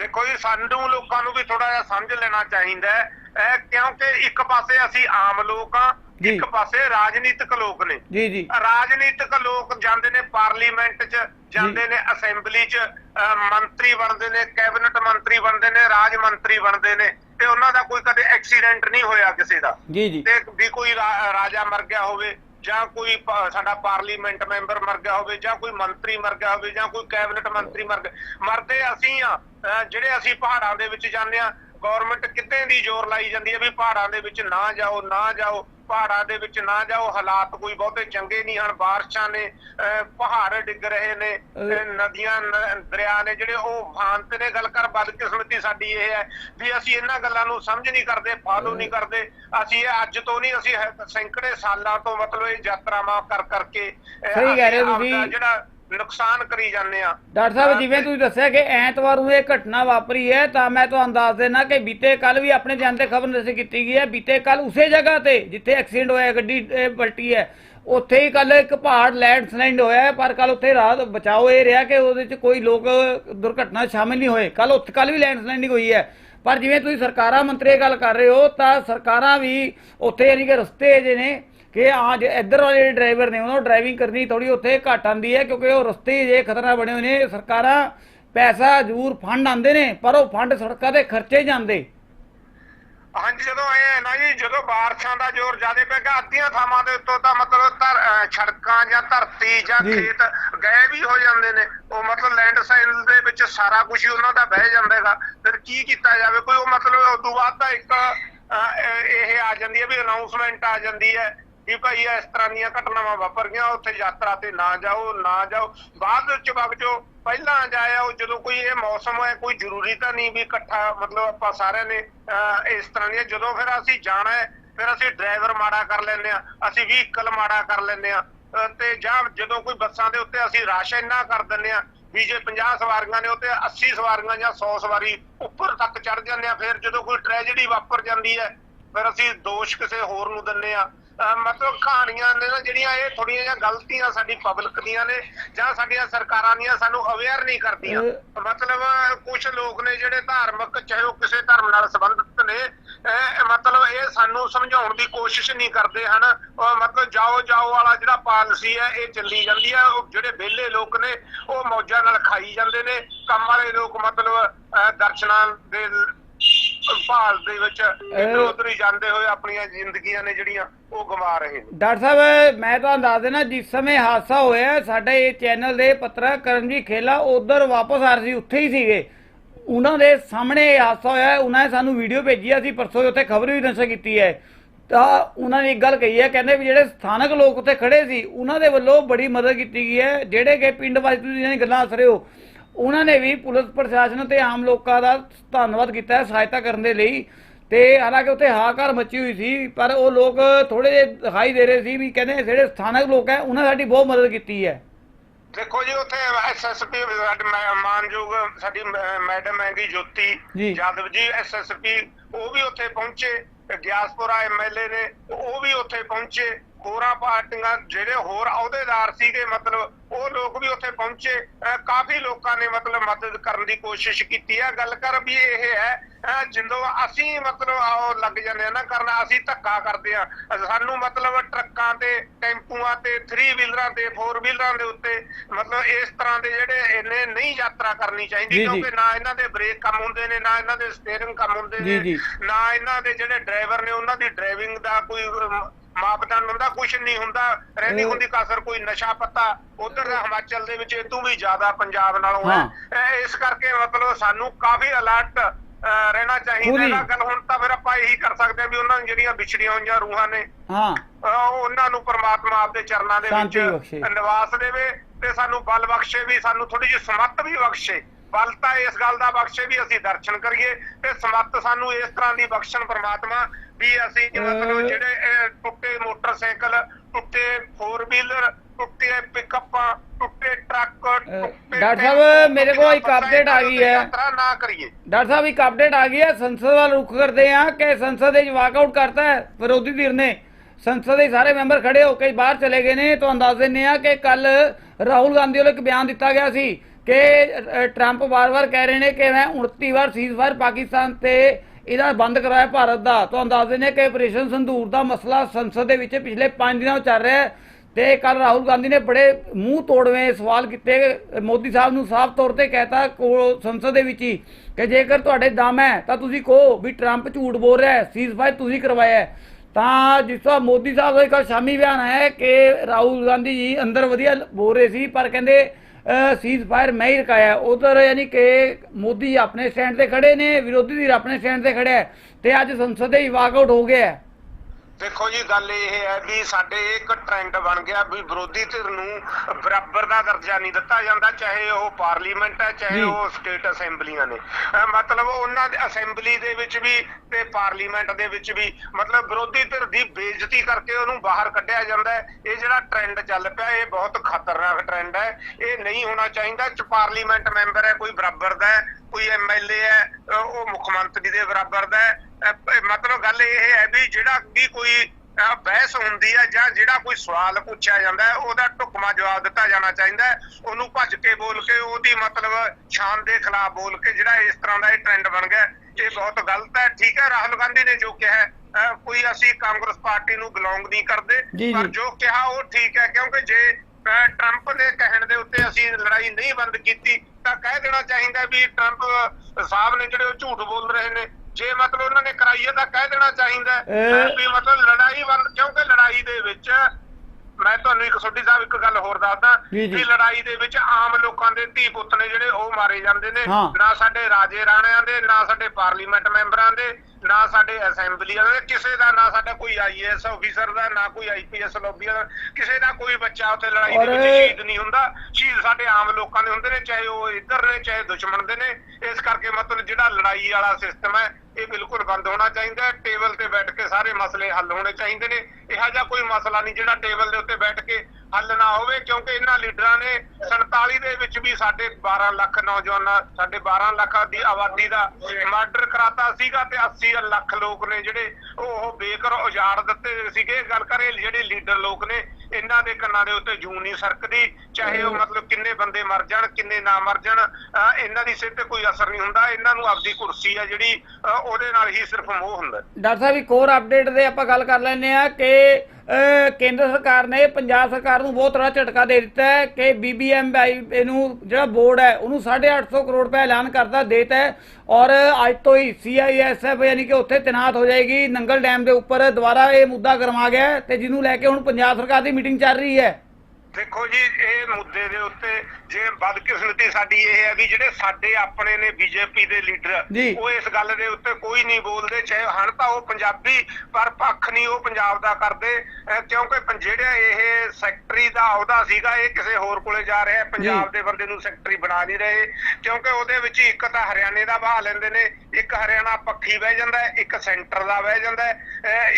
ਦੇਖੋ ਜੀ ਸਾਨੂੰ ਲੋਕਾਂ ਨੂੰ ਵੀ ਥੋੜਾ ਜਿਹਾ ਸਮਝ ਲੈਣਾ ਚਾਹੀਦਾ ਹੈ। ਇਹ ਕਿਉਂਕਿ ਇੱਕ ਪਾਸੇ ਅਸੀਂ ਆਮ ਲੋਕ ਆ। ਇੱਕ ਪਾਸੇ ਰਾਜਨੀਤਿਕ ਲੋਕ ਨੇ। ਜੀ ਜੀ। ਰਾਜਨੀਤਿਕ ਲੋਕ ਜਾਂਦੇ ਨੇ ਪਾਰਲੀਮੈਂਟ 'ਚ ਜਾਂਦੇ ਨੇ ਅਸੈਂਬਲੀ 'ਚ ਮੰਤਰੀ ਬਣਦੇ ਨੇ ਕੈਬਨਿਟ ਮੰਤਰੀ ਬਣਦੇ ਨੇ ਰਾਜ ਮੰਤਰੀ ਬਣਦੇ ਨੇ ਤੇ ਉਹਨਾਂ ਦਾ ਕੋਈ ਕਦੇ ਐਕਸੀਡੈਂਟ ਨਹੀਂ ਹੋਇਆ ਕਿਸੇ ਦਾ। ਜੀ ਜੀ। ਤੇ ਵੀ ਕੋਈ ਰਾਜਾ ਮਰ ਗਿਆ ਹੋਵੇ ਜਾਂ ਕੋਈ ਸਾਡਾ ਪਾਰਲੀਮੈਂਟ ਮੈਂਬਰ ਮਰ ਗਿਆ ਹੋਵੇ ਜਾਂ ਕੋਈ ਮੰਤਰੀ ਮਰ ਗਿਆ ਹੋਵੇ ਜਾਂ ਕੋਈ ਕੈਬਨਿਟ ਮੰਤਰੀ ਮਰ ਗਿਆ, ਮਰਦੇ ਅਸੀਂ ਆ ਜਿਹੜੇ ਅਸੀਂ ਪਹਾੜਾਂ ਦੇ ਵਿੱਚ ਜਾਂਦੇ ਆ ਗਵਰਨਮੈਂਟ ਕਿਤੇ ਦੀ ਜ਼ੋਰ ਲਾਈ ਜਾਂਦੀ ਹੈ ਵੀ ਪਹਾੜਾਂ ਦੇ ਵਿੱਚ ਨਾ ਜਾਓ ਨਾ ਜਾਓ। ਪਹਾੜਾਂ ਦੇ ਵਿੱਚ ਨਾ ਜਾਓ ਹਾਲਾਤ ਕੋਈ ਬਹੁਤੇ ਚੰਗੇ ਨਹੀਂ ਹਨ ਬਾਰਿਸ਼ਾਂ ਨੇ ਪਹਾੜ ਡਿੱਗ ਰਹੇ ਨੇ ਨਦੀਆਂ ਦਰਿਆ ਨੇ ਜਿਹੜੇ ਉਹ ਫਾਨ ਤੇ ਨੇ ਗੱਲ ਕਰ ਬਦਕਿਸਮਤੀ ਸਾਡੀ ਇਹ ਹੈ ਵੀ ਅਸੀਂ ਇਹਨਾਂ ਗੱਲਾਂ ਨੂੰ ਸਮਝ ਨਹੀਂ ਕਰਦੇ ਫਾਲੋ ਨਹੀਂ ਕਰਦੇ ਅਸੀਂ ਇਹ ਅੱਜ ਤੋਂ ਨਹੀਂ ਅਸੀਂ ਸੈਂਕੜੇ ਸਾਲਾਂ ਤੋਂ ਮਤਲਬ ਇਹ ਯਾਤਰਾਵਾਂ ਕਰ ਕਰਕੇ ਸਹੀ ਕਹਿ ਰਹੇ ਤੁਸੀਂ। ਜਿਹੜਾ ਨੁਕਸਾਨ ਕਰੀ ਜਾਂਦੇ ਆ। ਡਾਕਟਰ ਸਾਹਿਬ ਜਿਵੇਂ ਤੁਸੀਂ ਦੱਸਿਆ ਕਿ ਐਤਵਾਰ ਨੂੰ ਇਹ ਘਟਨਾ ਵਾਪਰੀ ਹੈ ਤਾਂ ਮੈਂ ਤੁਹਾਨੂੰ ਦੱਸ ਦੇਣਾ ਕਿ ਬੀਤੇ ਕੱਲ ਵੀ ਆਪਣੇ ਚੈਨਲ ਤੇ ਖਬਰ ਨਸ਼ਰ ਕੀਤੀ ਗਈ ਹੈ। ਬੀਤੇ ਕੱਲ ਉਸੇ ਜਗ੍ਹਾ ਤੇ ਜਿੱਥੇ ਐਕਸੀਡੈਂਟ ਹੋਇਆ ਗੱਡੀ ਪਲਟੀ ਹੈ ਉੱਥੇ ਹੀ ਕੱਲ ਇੱਕ ਪਹਾੜ ਲੈਂਡਸਲਾਈਡ ਹੋਇਆ ਹੈ, ਪਰ ਕੱਲ ਉੱਥੇ ਰਾਤ ਬਚਾਓ ਇਹ ਰਿਹਾ ਕਿ ਉਹਦੇ 'ਚ ਕੋਈ ਲੋਕ ਦੁਰਘਟਨਾ ਸ਼ਾਮਿਲ ਨਹੀਂ ਹੋਏ। ਕੱਲ ਉੱਥੇ ਕੱਲ ਵੀ ਲੈਂਡਸਲਾਈਡਿੰਗ ਹੋਈ ਹੈ। ਪਰ ਜਿਵੇਂ ਤੁਸੀਂ ਸਰਕਾਰਾਂ ਮੰਤਰੀ ਗੱਲ ਕਰ ਰਹੇ ਹੋ ਤਾਂ ਸਰਕਾਰਾਂ ਵੀ ਉੱਥੇ ਯਾਨੀ ਕਿ ਰਸਤੇ ਜੇ ਨੇ ਕਿ ਆ ਜੇ ਇੱਧਰ ਵਾਲੇ ਜਿਹੜੇ ਡਰਾਈਵਰ ਨੇ ਉਹਨਾਂ ਨੂੰ ਡਰਾਈਵਿੰਗ ਕਰਨੀ ਥੋੜੀ ਉੱਥੇ ਘੱਟ ਆਂਦੀ ਹੈ ਕਿਉਂਕਿ ਉਹ ਰਸਤੇ ਜੇ ਖਤਰਨਾਕ ਬਣੇ ਹੋਏ ਨੇ ਸਰਕਾਰਾਂ ਪੈਸਾ ਜ਼ਰੂਰ ਫੰਡ ਆਂਦੇ ਨੇ ਪਰ ਉਹ ਫੰਡ ਸੜਕਾਂ ਤੇ ਖਰਚੇ ਜਾਂਦੇ। ਹਾਂਜੀ ਜਦੋਂ ਹੈ ਨਾ ਜੀ ਜਦੋਂ ਬਾਰਿਸ਼ਾਂ ਦਾ ਜ਼ੋਰ ਜ਼ਿਆਦਾ ਪੈਗਾ ਅੱਧੀਆਂ ਥਾਵਾਂ ਦੇ ਉੱਤੋਂ ਤਾਂ ਮਤਲਬ ਸੜਕਾਂ ਜਾਂ ਧਰਤੀ ਜਾਂ। ਖੇਤ ਗਏ ਵੀ ਹੋ ਜਾਂਦੇ ਨੇ। ਉਹ ਮਤਲਬ ਲੈਂਡ ਸਾਈਡ ਦੇ ਵਿੱਚ ਸਾਰਾ ਕੁਝ ਹੀ ਉਹਨਾਂ ਦਾ ਬਹਿ ਜਾਂਦਾ ਹੈਗਾ ਫਿਰ ਕੀ ਕੀਤਾ ਜਾਵੇ? ਕੋਈ ਉਹ ਮਤਲਬ ਉਸ ਤੋਂ ਬਾਅਦ ਤਾਂ ਇੱਕ ਇਹ ਆ ਜਾਂਦੀ ਹੈ ਵੀ ਅਨਾਉਂਸਮੈਂਟ ਆ ਜਾਂਦੀ ਹੈ। ਵੀ ਭਾਈ ਇਸ ਤਰ੍ਹਾਂ ਦੀਆਂ ਘਟਨਾਵਾਂ ਵਾਪਰ ਗਈਆਂ ਉੱਥੇ ਯਾਤਰਾ ਤੇ ਨਾ ਜਾਓ ਨਾ ਜਾਓ। ਬਾਅਦ ਵਿੱਚ ਵਗ ਜਾਓ ਪਹਿਲਾਂ ਜਾਇਆ ਉਹ ਜਦੋਂ ਕੋਈ ਇਹ ਮੌਸਮ ਹੈ ਕੋਈ ਜ਼ਰੂਰੀ ਤਾਂ ਨਹੀਂ ਵੀ ਇਕੱਠਾ ਮਤਲਬ ਆਪਾਂ ਸਾਰਿਆਂ ਨੇ ਅਹ, ਇਸ ਤਰ੍ਹਾਂ ਦੀਆਂ ਜਦੋਂ ਫਿਰ ਅਸੀਂ ਜਾਣਾ ਹੈ ਫਿਰ ਅਸੀਂ ਡਰਾਈਵਰ ਮਾੜਾ ਕਰ ਲੈਂਦੇ ਆ ਅਸੀਂ ਵਹੀਕਲ ਮਾੜਾ ਕਰ ਲੈਂਦੇ ਆ ਤੇ ਜਾਂ ਜਦੋਂ ਕੋਈ ਬੱਸਾਂ ਦੇ ਉੱਤੇ ਅਸੀਂ ਰਸ਼ ਇੰਨਾ ਕਰ ਦਿੰਦੇ ਆ ਵੀ ਜੇ 50 ਸਵਾਰੀਆਂ ਨੇ ਉਹ ਤੇ 80 ਸਵਾਰੀਆਂ ਜਾਂ 100 ਸਵਾਰੀ ਉੱਪਰ ਤੱਕ ਚੜ ਜਾਂਦੇ ਆ ਫਿਰ ਜਦੋਂ ਕੋਈ ਟ੍ਰੈਜੇਡੀ ਵਾਪਰ ਜਾਂਦੀ ਹੈ ਫਿਰ ਅਸੀਂ ਦੋਸ਼ ਕਿਸੇ ਹੋਰ ਨੂੰ ਦਿੰਨੇ ਆ ਮਤਲਬ ਕਹਾਣੀਆਂ ਨੇ ਨਾ ਜਿਹੜੀਆਂ ਇਹ ਥੋੜੀਆਂ ਜਿਹੀਆਂ ਗਲਤੀਆਂ ਸਾਡੀ ਪਬਲਿਕ ਦੀਆਂ ਨੇ ਜਾਂ ਸਾਡੀਆਂ ਸਰਕਾਰਾਂ ਦੀਆਂ ਸਾਨੂੰ ਅਵੇਅਰ ਨਹੀਂ ਕਰਦੀਆਂ। ਮਤਲਬ ਕੁਝ ਲੋਕ ਨੇ ਜਿਹੜੇ ਧਾਰਮਿਕ ਚਾਹੇ ਉਹ ਕਿਸੇ ਧਰਮ ਨਾਲ ਸੰਬੰਧਿਤ ਨੇ ਮਤਲਬ ਇਹ ਸਾਨੂੰ ਸਮਝਾਉਣ ਦੀ ਕੋਸ਼ਿਸ਼ ਨਹੀਂ ਕਰਦੇ ਹਨ। ਮਤਲਬ ਜਾਓ ਜਾਓ ਵਾਲਾ ਜਿਹੜਾ ਪਾਲਿਸੀ ਹੈ ਇਹ ਚੱਲੀ ਜਾਂਦੀ ਹੈ। ਉਹ ਜਿਹੜੇ ਵਿਹਲੇ ਲੋਕ ਨੇ ਉਹ ਮੌਜਾਂ ਨਾਲ ਖਾਈ ਜਾਂਦੇ ਨੇ। ਕੰਮ ਵਾਲੇ ਲੋਕ ਮਤਲਬ ਦਰਸ਼ਨਾਂ ਦੇ ਭਾਲ ਦੇ ਵਿੱਚ ਇੱਧਰ ਉੱਧਰ ਹੀ ਜਾਂਦੇ ਹੋਏ ਆਪਣੀਆਂ ਜ਼ਿੰਦਗੀਆਂ ਨੇ ਜਿਹੜੀਆਂ ਉਹ ਗਵਾ ਰਹੇ ਨੇ। ਡਾਕਟਰ ਸਾਹਿਬ ਮੈਂ ਤੁਹਾਨੂੰ ਦੱਸ ਦੇਣਾ ਜਿਸ ਸਮੇਂ ਹਾਦਸਾ ਹੋਇਆ ਸਾਡੇ ਇਹ ਚੈਨਲ ਦੇ ਪੱਤਰਕਾਰ ਕਰਮਜੀਤ ਖੇਲਾ ਉਧਰ ਵਾਪਸ ਆ ਰਹੇ ਸੀ ਉੱਥੇ ਹੀ ਸੀਗੇ। ਉਹਨਾਂ ਦੇ ਸਾਹਮਣੇ ਇਹ ਹਾਦਸਾ ਹੋਇਆ ਉਹਨਾਂ ਨੇ ਸਾਨੂੰ ਵੀਡੀਓ ਭੇਜੀ ਆ, ਅਸੀਂ ਪਰਸੋਂ ਉੱਥੇ ਖਬਰ ਵੀ ਨਸ਼ਰ ਕੀਤੀ ਹੈ। ਤਾਂ ਉਹਨਾਂ ਨੇ ਇੱਕ ਗੱਲ ਕਹੀ ਹੈ ਕਹਿੰਦੇ ਵੀ ਜਿਹੜੇ ਸਥਾਨਕ ਲੋਕ ਉੱਥੇ ਖੜੇ ਸੀ ਉਹਨਾਂ ਦੇ ਵੱਲੋਂ ਬੜੀ ਮਦਦ ਕੀਤੀ ਗਈ ਹੈ ਜਿਹੜੇ ਕਿ ਪਿੰਡ ਵਾਸੀ ਤੁਸੀਂ ਇਹਨਾਂ ਗੱਲਾਂ ਦੱਸ ਰਹੇ ਹੋ ਉਹਨਾਂ ਨੇ ਵੀ ਪੁਲਿਸ ਪ੍ਰਸ਼ਾਸਨ ਤੇ ਆਮ ਲੋਕਾਂ ਦਾ ਧੰਨਵਾਦ ਕੀਤਾ ਹੈ ਸਹਾਇਤਾ ਕਰਨ ਦੇ ਲਈ। ਤੇ ਹਾਲਾਂਕਿ ਉੱਥੇ ਹਾਕਾਰ ਮੱਚੀ ਹੋਈ ਸੀ ਪਰ ਉਹ ਲੋਕ ਥੋੜੇ ਜਿਹੇ ਦਿਖਾਈ ਦੇ ਰਹੇ ਸੀ ਵੀ ਕਹਿੰਦੇ ਜਿਹੜੇ ਸਥਾਨਕ ਲੋਕ ਹੈ ਉਹਨਾਂ ਸਾਡੀ ਬਹੁਤ ਮਦਦ ਕੀਤੀ ਹੈ। ਦੇਖੋ ਜੀ ਉੱਥੇ ਐਸਐਸਪੀ ਮਾਨਯੋਗ ਸਾਡੀ ਮੈਡਮ ਹੈਗੀ। ਜੋਤੀ ਜਾਦਵ ਜੀ ਐਸਐਸਪੀ ਉਹ ਵੀ ਉੱਥੇ ਪਹੁੰਚੇ। ਗਿਆਸਪੁਰਾ ਐਮਐਲਏ ਨੇ ਉਹ ਵੀ ਉੱਥੇ ਪਹੁੰਚੇ। ਹੋਰਾਂ ਪਾਰਟੀਆਂ ਜਿਹੜੇ ਹੋਰ ਅਹੁਦੇਦਾਰ ਸੀਗੇ ਮਤਲਬ ਉਹ ਲੋਕ ਵੀ ਉੱਥੇ ਪਹੁੰਚੇ ਕਾਫੀ ਲੋਕਾਂ ਨੇ ਮਤਲਬ ਮਦਦ ਕਰਨ ਦੀ ਕੋਸ਼ਿਸ਼ ਕੀਤੀ ਹੈ ਗੱਲ ਕਰ ਵੀ ਇਹ ਹੈ ਜਦੋਂ ਅਸੀਂ ਮਤਲਬ ਆਓ ਲੱਗ ਜਾਂਦੇ ਆ ਨਾ ਕਰਨ ਅਸੀਂ ਧੱਕਾ ਕਰਦੇ ਆ ਸਾਨੂੰ ਮਤਲਬ ਟਰੱਕਾਂ ਤੇ ਟੈਂਪੂਆਂ ਤੇ 3 ਵੀਲਰਾਂ ਤੇ 4 ਵੀਲਰਾਂ ਦੇ ਉੱਤੇ ਮਤਲਬ ਇਸ ਤਰ੍ਹਾਂ ਦੇ ਜਿਹੜੇ ਇਹਨੇ ਨਹੀਂ ਯਾਤਰਾ ਕਰਨੀ ਚਾਹੀਦੀ। ਕਿਉਂਕਿ ਨਾ ਇਹਨਾਂ ਦੇ ਬ੍ਰੇਕ ਕੰਮ ਹੁੰਦੇ ਨੇ ਨਾ ਇਹਨਾਂ ਦੇ ਸਟੀਅਰਿੰਗ ਕੰਮ ਹੁੰਦੇ ਨੇ। ਨਾ ਇਹਨਾਂ ਦੇ ਜਿਹੜੇ ਡਰਾਈਵਰ ਨੇ ਉਹਨਾਂ ਦੀ ਡਰਾਈਵਿੰਗ ਦਾ ਕੋਈ ਮਾਪਦੰਡ ਹੁੰਦਾ ਕੁਝ ਨਹੀਂ ਹੁੰਦਾ ਰਹਿੰਦੀ ਹੁੰਦੀ ਕਸਰ ਕੋਈ ਨਸ਼ਾ ਪੱਤਾ ਉਧਰ ਹਿਮਾਚਲ ਦੇ ਵਿੱਚ ਇਹ ਤੋਂ ਵੀ ਜ਼ਿਆਦਾ ਪੰਜਾਬ ਨਾਲੋਂ ਹੈ। ਇਸ ਕਰਕੇ ਮਤਲਬ ਸਾਨੂੰ ਕਾਫੀ ਅਲਰਟ ਰਹਿਣਾ ਚਾਹੀਦਾ। ਹੈ ਗੱਲ ਹੁਣ ਤਾਂ ਫਿਰ ਆਪਾਂ ਇਹੀ ਕਰ ਸਕਦੇ ਹਾਂ ਵੀ ਉਹਨਾਂ ਨੂੰ ਜਿਹੜੀਆਂ ਵਿਛੜੀਆਂ ਹੋਈਆਂ ਰੂਹਾਂ ਨੇ ਹਾਂ। ਉਹਨਾਂ ਨੂੰ ਪ੍ਰਮਾਤਮਾ ਆਪਦੇ ਚਰਨਾਂ ਦੇ ਵਿੱਚ। ਨਿਵਾਸ ਦੇਵੇ ਤੇ ਸਾਨੂੰ ਬਲ ਬਖਸ਼ੇ ਵੀ ਸਾਨੂੰ ਥੋੜੀ ਜਿਹੀ ਸਮੱਤ ਵੀ ਬਖਸ਼ੇ। ਬਲ ਤਾਂ ਇਸ ਗੱਲ ਦਾ ਬਖਸ਼ੇ ਵੀ ਅਸੀਂ ਦਰਸ਼ਨ ਕਰੀਏ ਤੇ ਸਮੱਤ ਸਾਨੂੰ ਇਸ ਤਰ੍ਹਾਂ ਦੀ ਬਖਸ਼ਣ ਪ੍ਰਮਾਤਮਾ ਵੀ ਅਸੀਂ ਮਤਲਬ ਜਿਹੜੇ ਟੁੱਟੇ ਮੋਟਰਸਾਈਕਲ ਟੁੱਟੇ 4 ਵੀਲਰ ਟੁੱਟੇ ਪਿਕਅਪਾਂ ਟੁੱਟੇ ਟਰੱਕ ਟੁੱਟੇ ਡਾਕਟਰ ਸਾਹਿਬ, ਮੇਰੇ ਕੋਲ ਇੱਕ update ਆ ਗਈ ਹੈ। ਯਾਤਰਾ ਨਾ ਕਰੀਏ। ਡਾਕਟਰ ਸਾਹਿਬ ਇੱਕ ਅਪਡੇਟ ਆ ਗਈ ਹੈ। ਸੰਸਦ ਵੱਲ ਰੁਖ ਕਰਦੇ ਆ ਕਿ ਸੰਸਦ ਦੇ ਵਾਕਆਊਟ ਕਰਤਾ ਹੈ ਵਿਰੋਧੀ ਧਿਰ ਨੇ। ਸੰਸਦ ਦੇ ਸਾਰੇ ਮੈਂਬਰ ਖੜੇ ਹੋ ਕੇ ਬਾਹਰ ਚਲੇ ਗਏ ਨੇ। ਤੁਹਾਨੂੰ ਦੱਸ ਦਿੰਨੇ ਆ ਕਿ ਕੱਲ ਰਾਹੁਲ ਗਾਂਧੀ ਵੱਲੋਂ ਇੱਕ ਬਿਆਨ ਦਿੱਤਾ ਗਿਆ ਸੀ ਕਿ ਟਰੰਪ ਵਾਰ-ਵਾਰ ਕਹਿ ਰਹੇ ਨੇ ਕਿ ਮੈਂ 29 ਵਾਰ ਸੀਜ਼ਫਾਇਰ ਪਾਕਿਸਤਾਨ ਤੇ ਇਹਦਾ ਬੰਦ ਕਰਾਇਆ ਭਾਰਤ ਦਾ। ਤੁਹਾਨੂੰ ਦੱਸ ਦਿੰਦੇ ਕਿ ਆਪਰੇਸ਼ਨ ਸੰਧੂਰ ਦਾ ਮਸਲਾ ਸੰਸਦ ਦੇ ਵਿੱਚ ਪਿਛਲੇ 5 ਦਿਨਾਂ ਤੋਂ ਚੱਲ ਰਿਹਾ ਹੈ ਤੇ ਕੱਲ ਰਾਹੁਲ ਗਾਂਧੀ ਨੇ ਬੜੇ ਮੂੰਹ ਤੋੜਵੇਂ ਸਵਾਲ ਕੀਤੇ। ਮੋਦੀ ਸਾਹਿਬ ਨੂੰ ਸਾਫ਼ ਤੌਰ ਤੇ ਕਹਿਤਾ ਕੋ- ਸੰਸਦ ਦੇ ਵਿੱਚ ਹੀ ਕਿ ਜੇਕਰ ਤੁਹਾਡੇ ਦਮ ਹੈ ਤਾਂ ਤੁਸੀਂ ਕਹੋ ਵੀ ਟਰੰਪ ਝੂਠ ਬੋਲ ਰਿਹਾ ਹੈ ਸੀਜ਼ਫਾਇਰ ਤੁਸੀਂ ਕਰਵਾਇਆ ਤਾਂ ਜਿਸ ਤਰ੍ਹਾਂ ਮੋਦੀ ਸਾਹਿਬ ਦਾ ਇੱਕ ਸ਼ਾਮੀ ਬਿਆਨ ਹੈ ਕਿ ਰਾਹੁਲ ਗਾਂਧੀ ਜੀ ਅੰਦਰ ਵਧੀਆ ਬੋਲ ਰਹੇ ਸੀ, ਪਰ ਕਹਿੰਦੇ ਸੀਜ਼ ਫਾਇਰ ਮੈਂ ਹੀ ਰਕਾਇਆ ਉਧਰ ਯਾਨੀ ਕਿ ਮੋਦੀ ਆਪਣੇ ਸਟੈਂਡ ਤੇ ਖੜੇ ਨੇ, ਵਿਰੋਧੀ ਧਿਰ ਆਪਣੇ ਸਟੈਂਡ ਤੇ ਖੜਿਆ ਹੈ ਤੇ ਅੱਜ ਸੰਸਦ ਦੇ ਹੀ ਵਾਕਆਊਟ ਹੋ ਗਿਆ ਦੇਖੋ ਜੀ ਗੱਲ ਇਹ ਹੈ ਵੀ ਸਾਡੇ ਇੱਕ ਟ੍ਰੈਂਡ ਬਣ ਗਿਆ ਵੀ ਵਿਰੋਧੀ ਧਿਰ ਨੂੰ ਬਰਾਬਰ ਦਾ ਦਰਜਾ ਨਹੀਂ ਦਿੱਤਾ ਜਾਂਦਾ ਚਾਹੇ ਉਹ ਪਾਰਲੀਮੈਂਟ ਹੈ ਚਾਹੇ। ਉਹ ਸਟੇਟ ਅਸੈਂਬਲੀਆਂ ਨੇ। ਮਤਲਬ ਉਹਨਾਂ ਦੇ ਅਸੈਂਬਲੀ ਦੇ ਵਿੱਚ ਵੀ ਤੇ ਪਾਰਲੀਮੈਂਟ ਦੇ ਵਿੱਚ ਵੀ ਮਤਲਬ ਵਿਰੋਧੀ ਧਿਰ ਦੀ ਬੇਇੱਜ਼ਤੀ ਕਰਕੇ ਉਹਨੂੰ ਬਾਹਰ ਕੱਢਿਆ ਜਾਂਦਾ ਹੈ। ਇਹ ਜਿਹੜਾ ਟ੍ਰੈਂਡ ਚੱਲ ਪਿਆ ਇਹ ਬਹੁਤ ਖਤਰਨਾਕ ਟ੍ਰੈਂਡ ਹੈ। ਇਹ ਨਹੀਂ ਹੋਣਾ ਚਾਹੀਦਾ ਚ ਪਾਰਲੀਮੈਂਟ ਮੈਂਬਰ ਹੈ ਕੋਈ ਬਰਾਬਰ ਦਾ ਹੈ ਕੋਈ ਐਮਐਲਏ ਹੈ ਉਹ ਮੁੱਖ ਮੰਤਰੀ ਦੇ ਬਰਾਬਰ ਦਾ ਹੈ। ਮਤਲਬ ਗੱਲ ਇਹ ਹੈ ਵੀ ਜਿਹੜਾ ਵੀ ਕੋਈ ਬਹਿਸ ਹੁੰਦੀ ਹੈ ਜਾਂ ਜਿਹੜਾ ਕੋਈ ਸਵਾਲ ਪੁੱਛਿਆ ਜਾਂਦਾ ਹੈ ਉਹਦਾ ਢੁਕਮਾ ਜਵਾਬ ਦਿੱਤਾ ਜਾਣਾ ਚਾਹੀਦਾ ਉਹਨੂੰ ਭੱਜ ਕੇ ਬੋਲ ਕੇ ਉਹਦੀ ਮਤਲਬ ਸ਼ਾਨ ਦੇ ਖਿਲਾਫ ਬੋਲ ਕੇ ਜਿਹੜਾ ਇਸ ਤਰ੍ਹਾਂ ਦਾ ਇਹ ਟ੍ਰੈਂਡ ਬਣ ਗਿਆ ਇਹ ਬਹੁਤ ਗਲਤ ਹੈ ਠੀਕ ਹੈ ਰਾਹੁਲ ਗਾਂਧੀ ਨੇ ਜੋ ਕਿਹਾ ਕੋਈ ਅਸੀਂ ਕਾਂਗਰਸ ਪਾਰਟੀ ਨੂੰ ਬਿਲੋਂਗ ਨਹੀਂ ਕਰਦੇ ਪਰ ਜੀ। ਕਿਹਾ ਉਹ ਠੀਕ ਹੈ ਕਿਉਂਕਿ ਜੇ ਟਰੰਪ ਦੇ ਕਹਿਣ ਦੇ ਉੱਤੇ ਅਸੀਂ ਲੜਾਈ ਨਹੀਂ ਬੰਦ ਕੀਤੀ ਤਾਂ ਕਹਿ ਦੇਣਾ ਚਾਹੀਦਾ ਵੀ ਟਰੰਪ ਸਾਹਿਬ ਨੇ ਜਿਹੜੇ ਉਹ ਝੂਠ ਬੋਲ ਰਹੇ ਨੇ ਜੇ ਮਤਲਬ ਉਹਨਾਂ ਨੇ ਕਰਾਈ ਹੈ ਤਾਂ ਕਹਿ ਦੇਣਾ ਚਾਹੀਦਾ ਹੈ। ਵੀ ਮਤਲਬ ਲੜਾਈ ਬੰਦ ਕਿਉਂਕਿ ਲੜਾਈ ਦੇ ਵਿੱਚ ਮੈਂ ਤੁਹਾਨੂੰ ਇੱਕ ਸੋਢੀ ਸਾਹਿਬ ਇੱਕ ਗੱਲ ਹੋਰ ਦੱਸਦਾ। ਜੀ, ਜੀ। ਵੀ ਲੜਾਈ ਦੇ ਵਿੱਚ ਆਮ ਲੋਕਾਂ ਦੇ ਧੀ ਪੁੱਤ ਨੇ ਜਿਹੜੇ ਉਹ ਮਾਰੇ ਜਾਂਦੇ ਨੇ। ਹਾਂ। ਨਾ ਸਾਡੇ ਰਾਜੇ ਰਾਣਿਆਂ ਦੇ ਨਾ ਸਾਡੇ ਪਾਰਲੀਮੈਂਟ ਮੈਂਬਰਾਂ ਦੇ ਨਾ ਸਾਡੇ ਅਸੈਂਬਲੀ ਵਾਲਿਆਂ ਦੇ। ਕਿਸੇ ਦਾ ਨਾ ਸਾਡਾ ਕੋਈ ਆਈਏਐਸ ਅਫੀਸਰ ਦਾ ਨਾ ਕੋਈ ਆਈਪੀਐਸ ਲੋਬੀਆ ਦਾ। ਕਿਸੇ ਦਾ ਕੋਈ ਬੱਚਾ ਉੱਥੇ ਲੜਾਈ ਦੇ ਵਿੱਚ ਸ਼ਹੀਦ ਨਹੀਂ ਹੁੰਦਾ। ਸ਼ਹੀਦ ਸਾਡੇ ਆਮ ਲੋਕਾਂ ਦੇ ਹੁੰਦੇ ਨੇ ਚਾਹੇ ਉਹ ਇੱਧਰ ਨੇ ਚਾਹੇ ਦੁਸ਼ਮਣ ਦੇ ਨੇ। ਇਸ ਕਰਕੇ ਮਤਲਬ ਜਿਹੜਾ ਲੜਾਈ ਵਾਲਾ ਸਿਸਟਮ ਹੈ ਇਹ ਬਿਲਕੁਲ ਬੰਦ ਹੋਣਾ ਚਾਹੀਦਾ ਹੈ। ਟੇਬਲ ਤੇ ਬੈਠ ਕੇ ਸਾਰੇ ਮਸਲੇ ਹੱਲ ਹੋਣੇ ਚਾਹੀਦੇ ਨੇ। ਇਹੋ ਜਿਹਾ ਕੋਈ ਮਸਲਾ ਨਹੀਂ ਜਿਹੜਾ ਟੇਬਲ ਦੇ ਉੱਤੇ ਬੈਠ ਕੇ ਹੱਲ ਨਾ ਹੋਵੇ, ਕਿਉਂਕਿ ਇਹਨਾਂ ਲੀਡਰਾਂ ਨੇ 47 ਦੇ ਵਿੱਚ ਵੀ ਸਾਡੇ 12 ਲੱਖ ਨੌਜਵਾਨਾਂ, ਸਾਡੇ 12 ਲੱਖ ਦੀ ਆਬਾਦੀ ਦਾ ਮਰਡਰ ਕਰਾਤਾ ਸੀਗਾ ਤੇ 80 ਲੱਖ ਲੋਕ ਨੇ ਜਿਹੜੇ ਉਹ ਬੇਕਰ ਉਜਾੜ ਦਿੱਤੇ ਸੀਗੇ। ਗੱਲ ਕਰੇ, ਜਿਹੜੇ ਲੀਡਰ ਲੋਕ ਨੇ ਇਹਨਾਂ ਦੇ ਕੰਨਾਂ ਦੇ ਉੱਤੇ ਜੂੰ ਨਹੀਂ ਸਰਕਦੀ ਚਾਹੇ ਉਹ ਮਤਲਬ ਕਿੰਨੇ ਬੰਦੇ ਮਰ ਜਾਣ ਕਿੰਨੇ ਨਾ ਮਰ ਜਾਣ ਇਹਨਾਂ ਦੀ ਸਿਹਤ ਤੇ ਕੋਈ ਅਸਰ ਨਹੀਂ ਹੁੰਦਾ ਇਹਨਾਂ ਨੂੰ ਆਪਦੀ ਕੁਰਸੀ ਆ ਜਿਹੜੀ ਉਹਦੇ ਨਾਲ ਹੀ ਸਿਰਫ ਮੋਹ ਹੁੰਦਾ। ਡਾਕਟਰ ਸਾਹਿਬ ਇੱਕ ਹੋਰ ਅਪਡੇਟ ਦੇ ਆਪਾਂ ਗੱਲ ਕਰ ਲੈਂਦੇ ਆ ਕਿ ਕੇਂਦਰ ਸਰਕਾਰ ਨੇ ਪੰਜਾਬ ਸਰਕਾਰ ਨੂੰ ਬਹੁਤ ਤਰ੍ਹਾਂ ਝਟਕਾ ਦੇ ਦਿੱਤਾ ਹੈ ਕਿ ਬੀਬੀਐਮਆਈ ਨੂੰ ਜਿਹੜਾ ਬੋਰਡ ਹੈ, ਉਹਨੂੰ 850 ਕਰੋੜ ਰੁਪਏ ਐਲਾਨ ਕਰਦਾ ਦੇਤਾ ਹੈ ਔਰ ਅੱਜ ਤੋਂ ਹੀ ਸੀਆਈਐਸਐਫ ਯਾਨੀ ਕਿ ਉੱਥੇ ਤੈਨਾਤ ਹੋ ਜਾਏਗੀ, ਨੰਗਲ ਡੈਮ ਦੇ ਉੱਪਰ ਦੁਬਾਰਾ ਇਹ ਮੁੱਦਾ ਗਰਮਾ ਗਿਆ ਹੈ ਤੇ ਜਿਹਨੂੰ ਲੈ ਕੇ ਹੁਣ ਪੰਜਾਬ ਸਰਕਾਰ ਦੀ ਮੀਟਿੰਗ ਚੱਲ ਰਹੀ ਹੈ। ਦੇਖੋ ਜੀ, ਇਹ ਮੁੱਦੇ ਦੇ ਉੱਤੇ ਜੇ ਬਦਕਿਸਮਤੀ ਸਾਡੀ ਇਹ ਹੈ ਵੀ ਜਿਹੜੇ ਸਾਡੇ ਆਪਣੇ ਨੇ ਬੀਜੇਪੀ ਦੇ ਲੀਡਰ। ਉਹ ਇਸ ਗੱਲ ਦੇ ਉੱਤੇ ਕੋਈ ਨਹੀਂ ਬੋਲਦੇ ਚਾਹੇ ਹਨ ਤਾਂ ਉਹ ਪੰਜਾਬੀ ਪਰ ਪੱਖ ਨਹੀਂ ਉਹ ਪੰਜਾਬ ਦਾ ਕਰਦੇ। ਕਿਉਂਕਿ ਜਿਹੜਾ ਇਹ ਸੈਕਟਰੀ ਦਾ ਅਹੁਦਾ ਸੀਗਾ ਇਹ ਕਿਸੇ ਹੋਰ ਕੋਲੇ ਜਾ ਰਿਹਾ ਪੰਜਾਬ ਦੇ ਬੰਦੇ ਨੂੰ ਸੈਕਟਰੀ ਬਣਾ ਨਹੀਂ ਰਹੇ। ਕਿਉਂਕਿ ਉਹਦੇ ਵਿੱਚ ਇੱਕ ਤਾਂ ਹਰਿਆਣੇ ਦਾ ਬਹਾ ਲੈਂਦੇ ਨੇ ਇੱਕ ਹਰਿਆਣਾ ਪੱਖੀ ਬਹਿ ਜਾਂਦਾ ਇੱਕ ਸੈਂਟਰ ਦਾ ਬਹਿ ਜਾਂਦਾ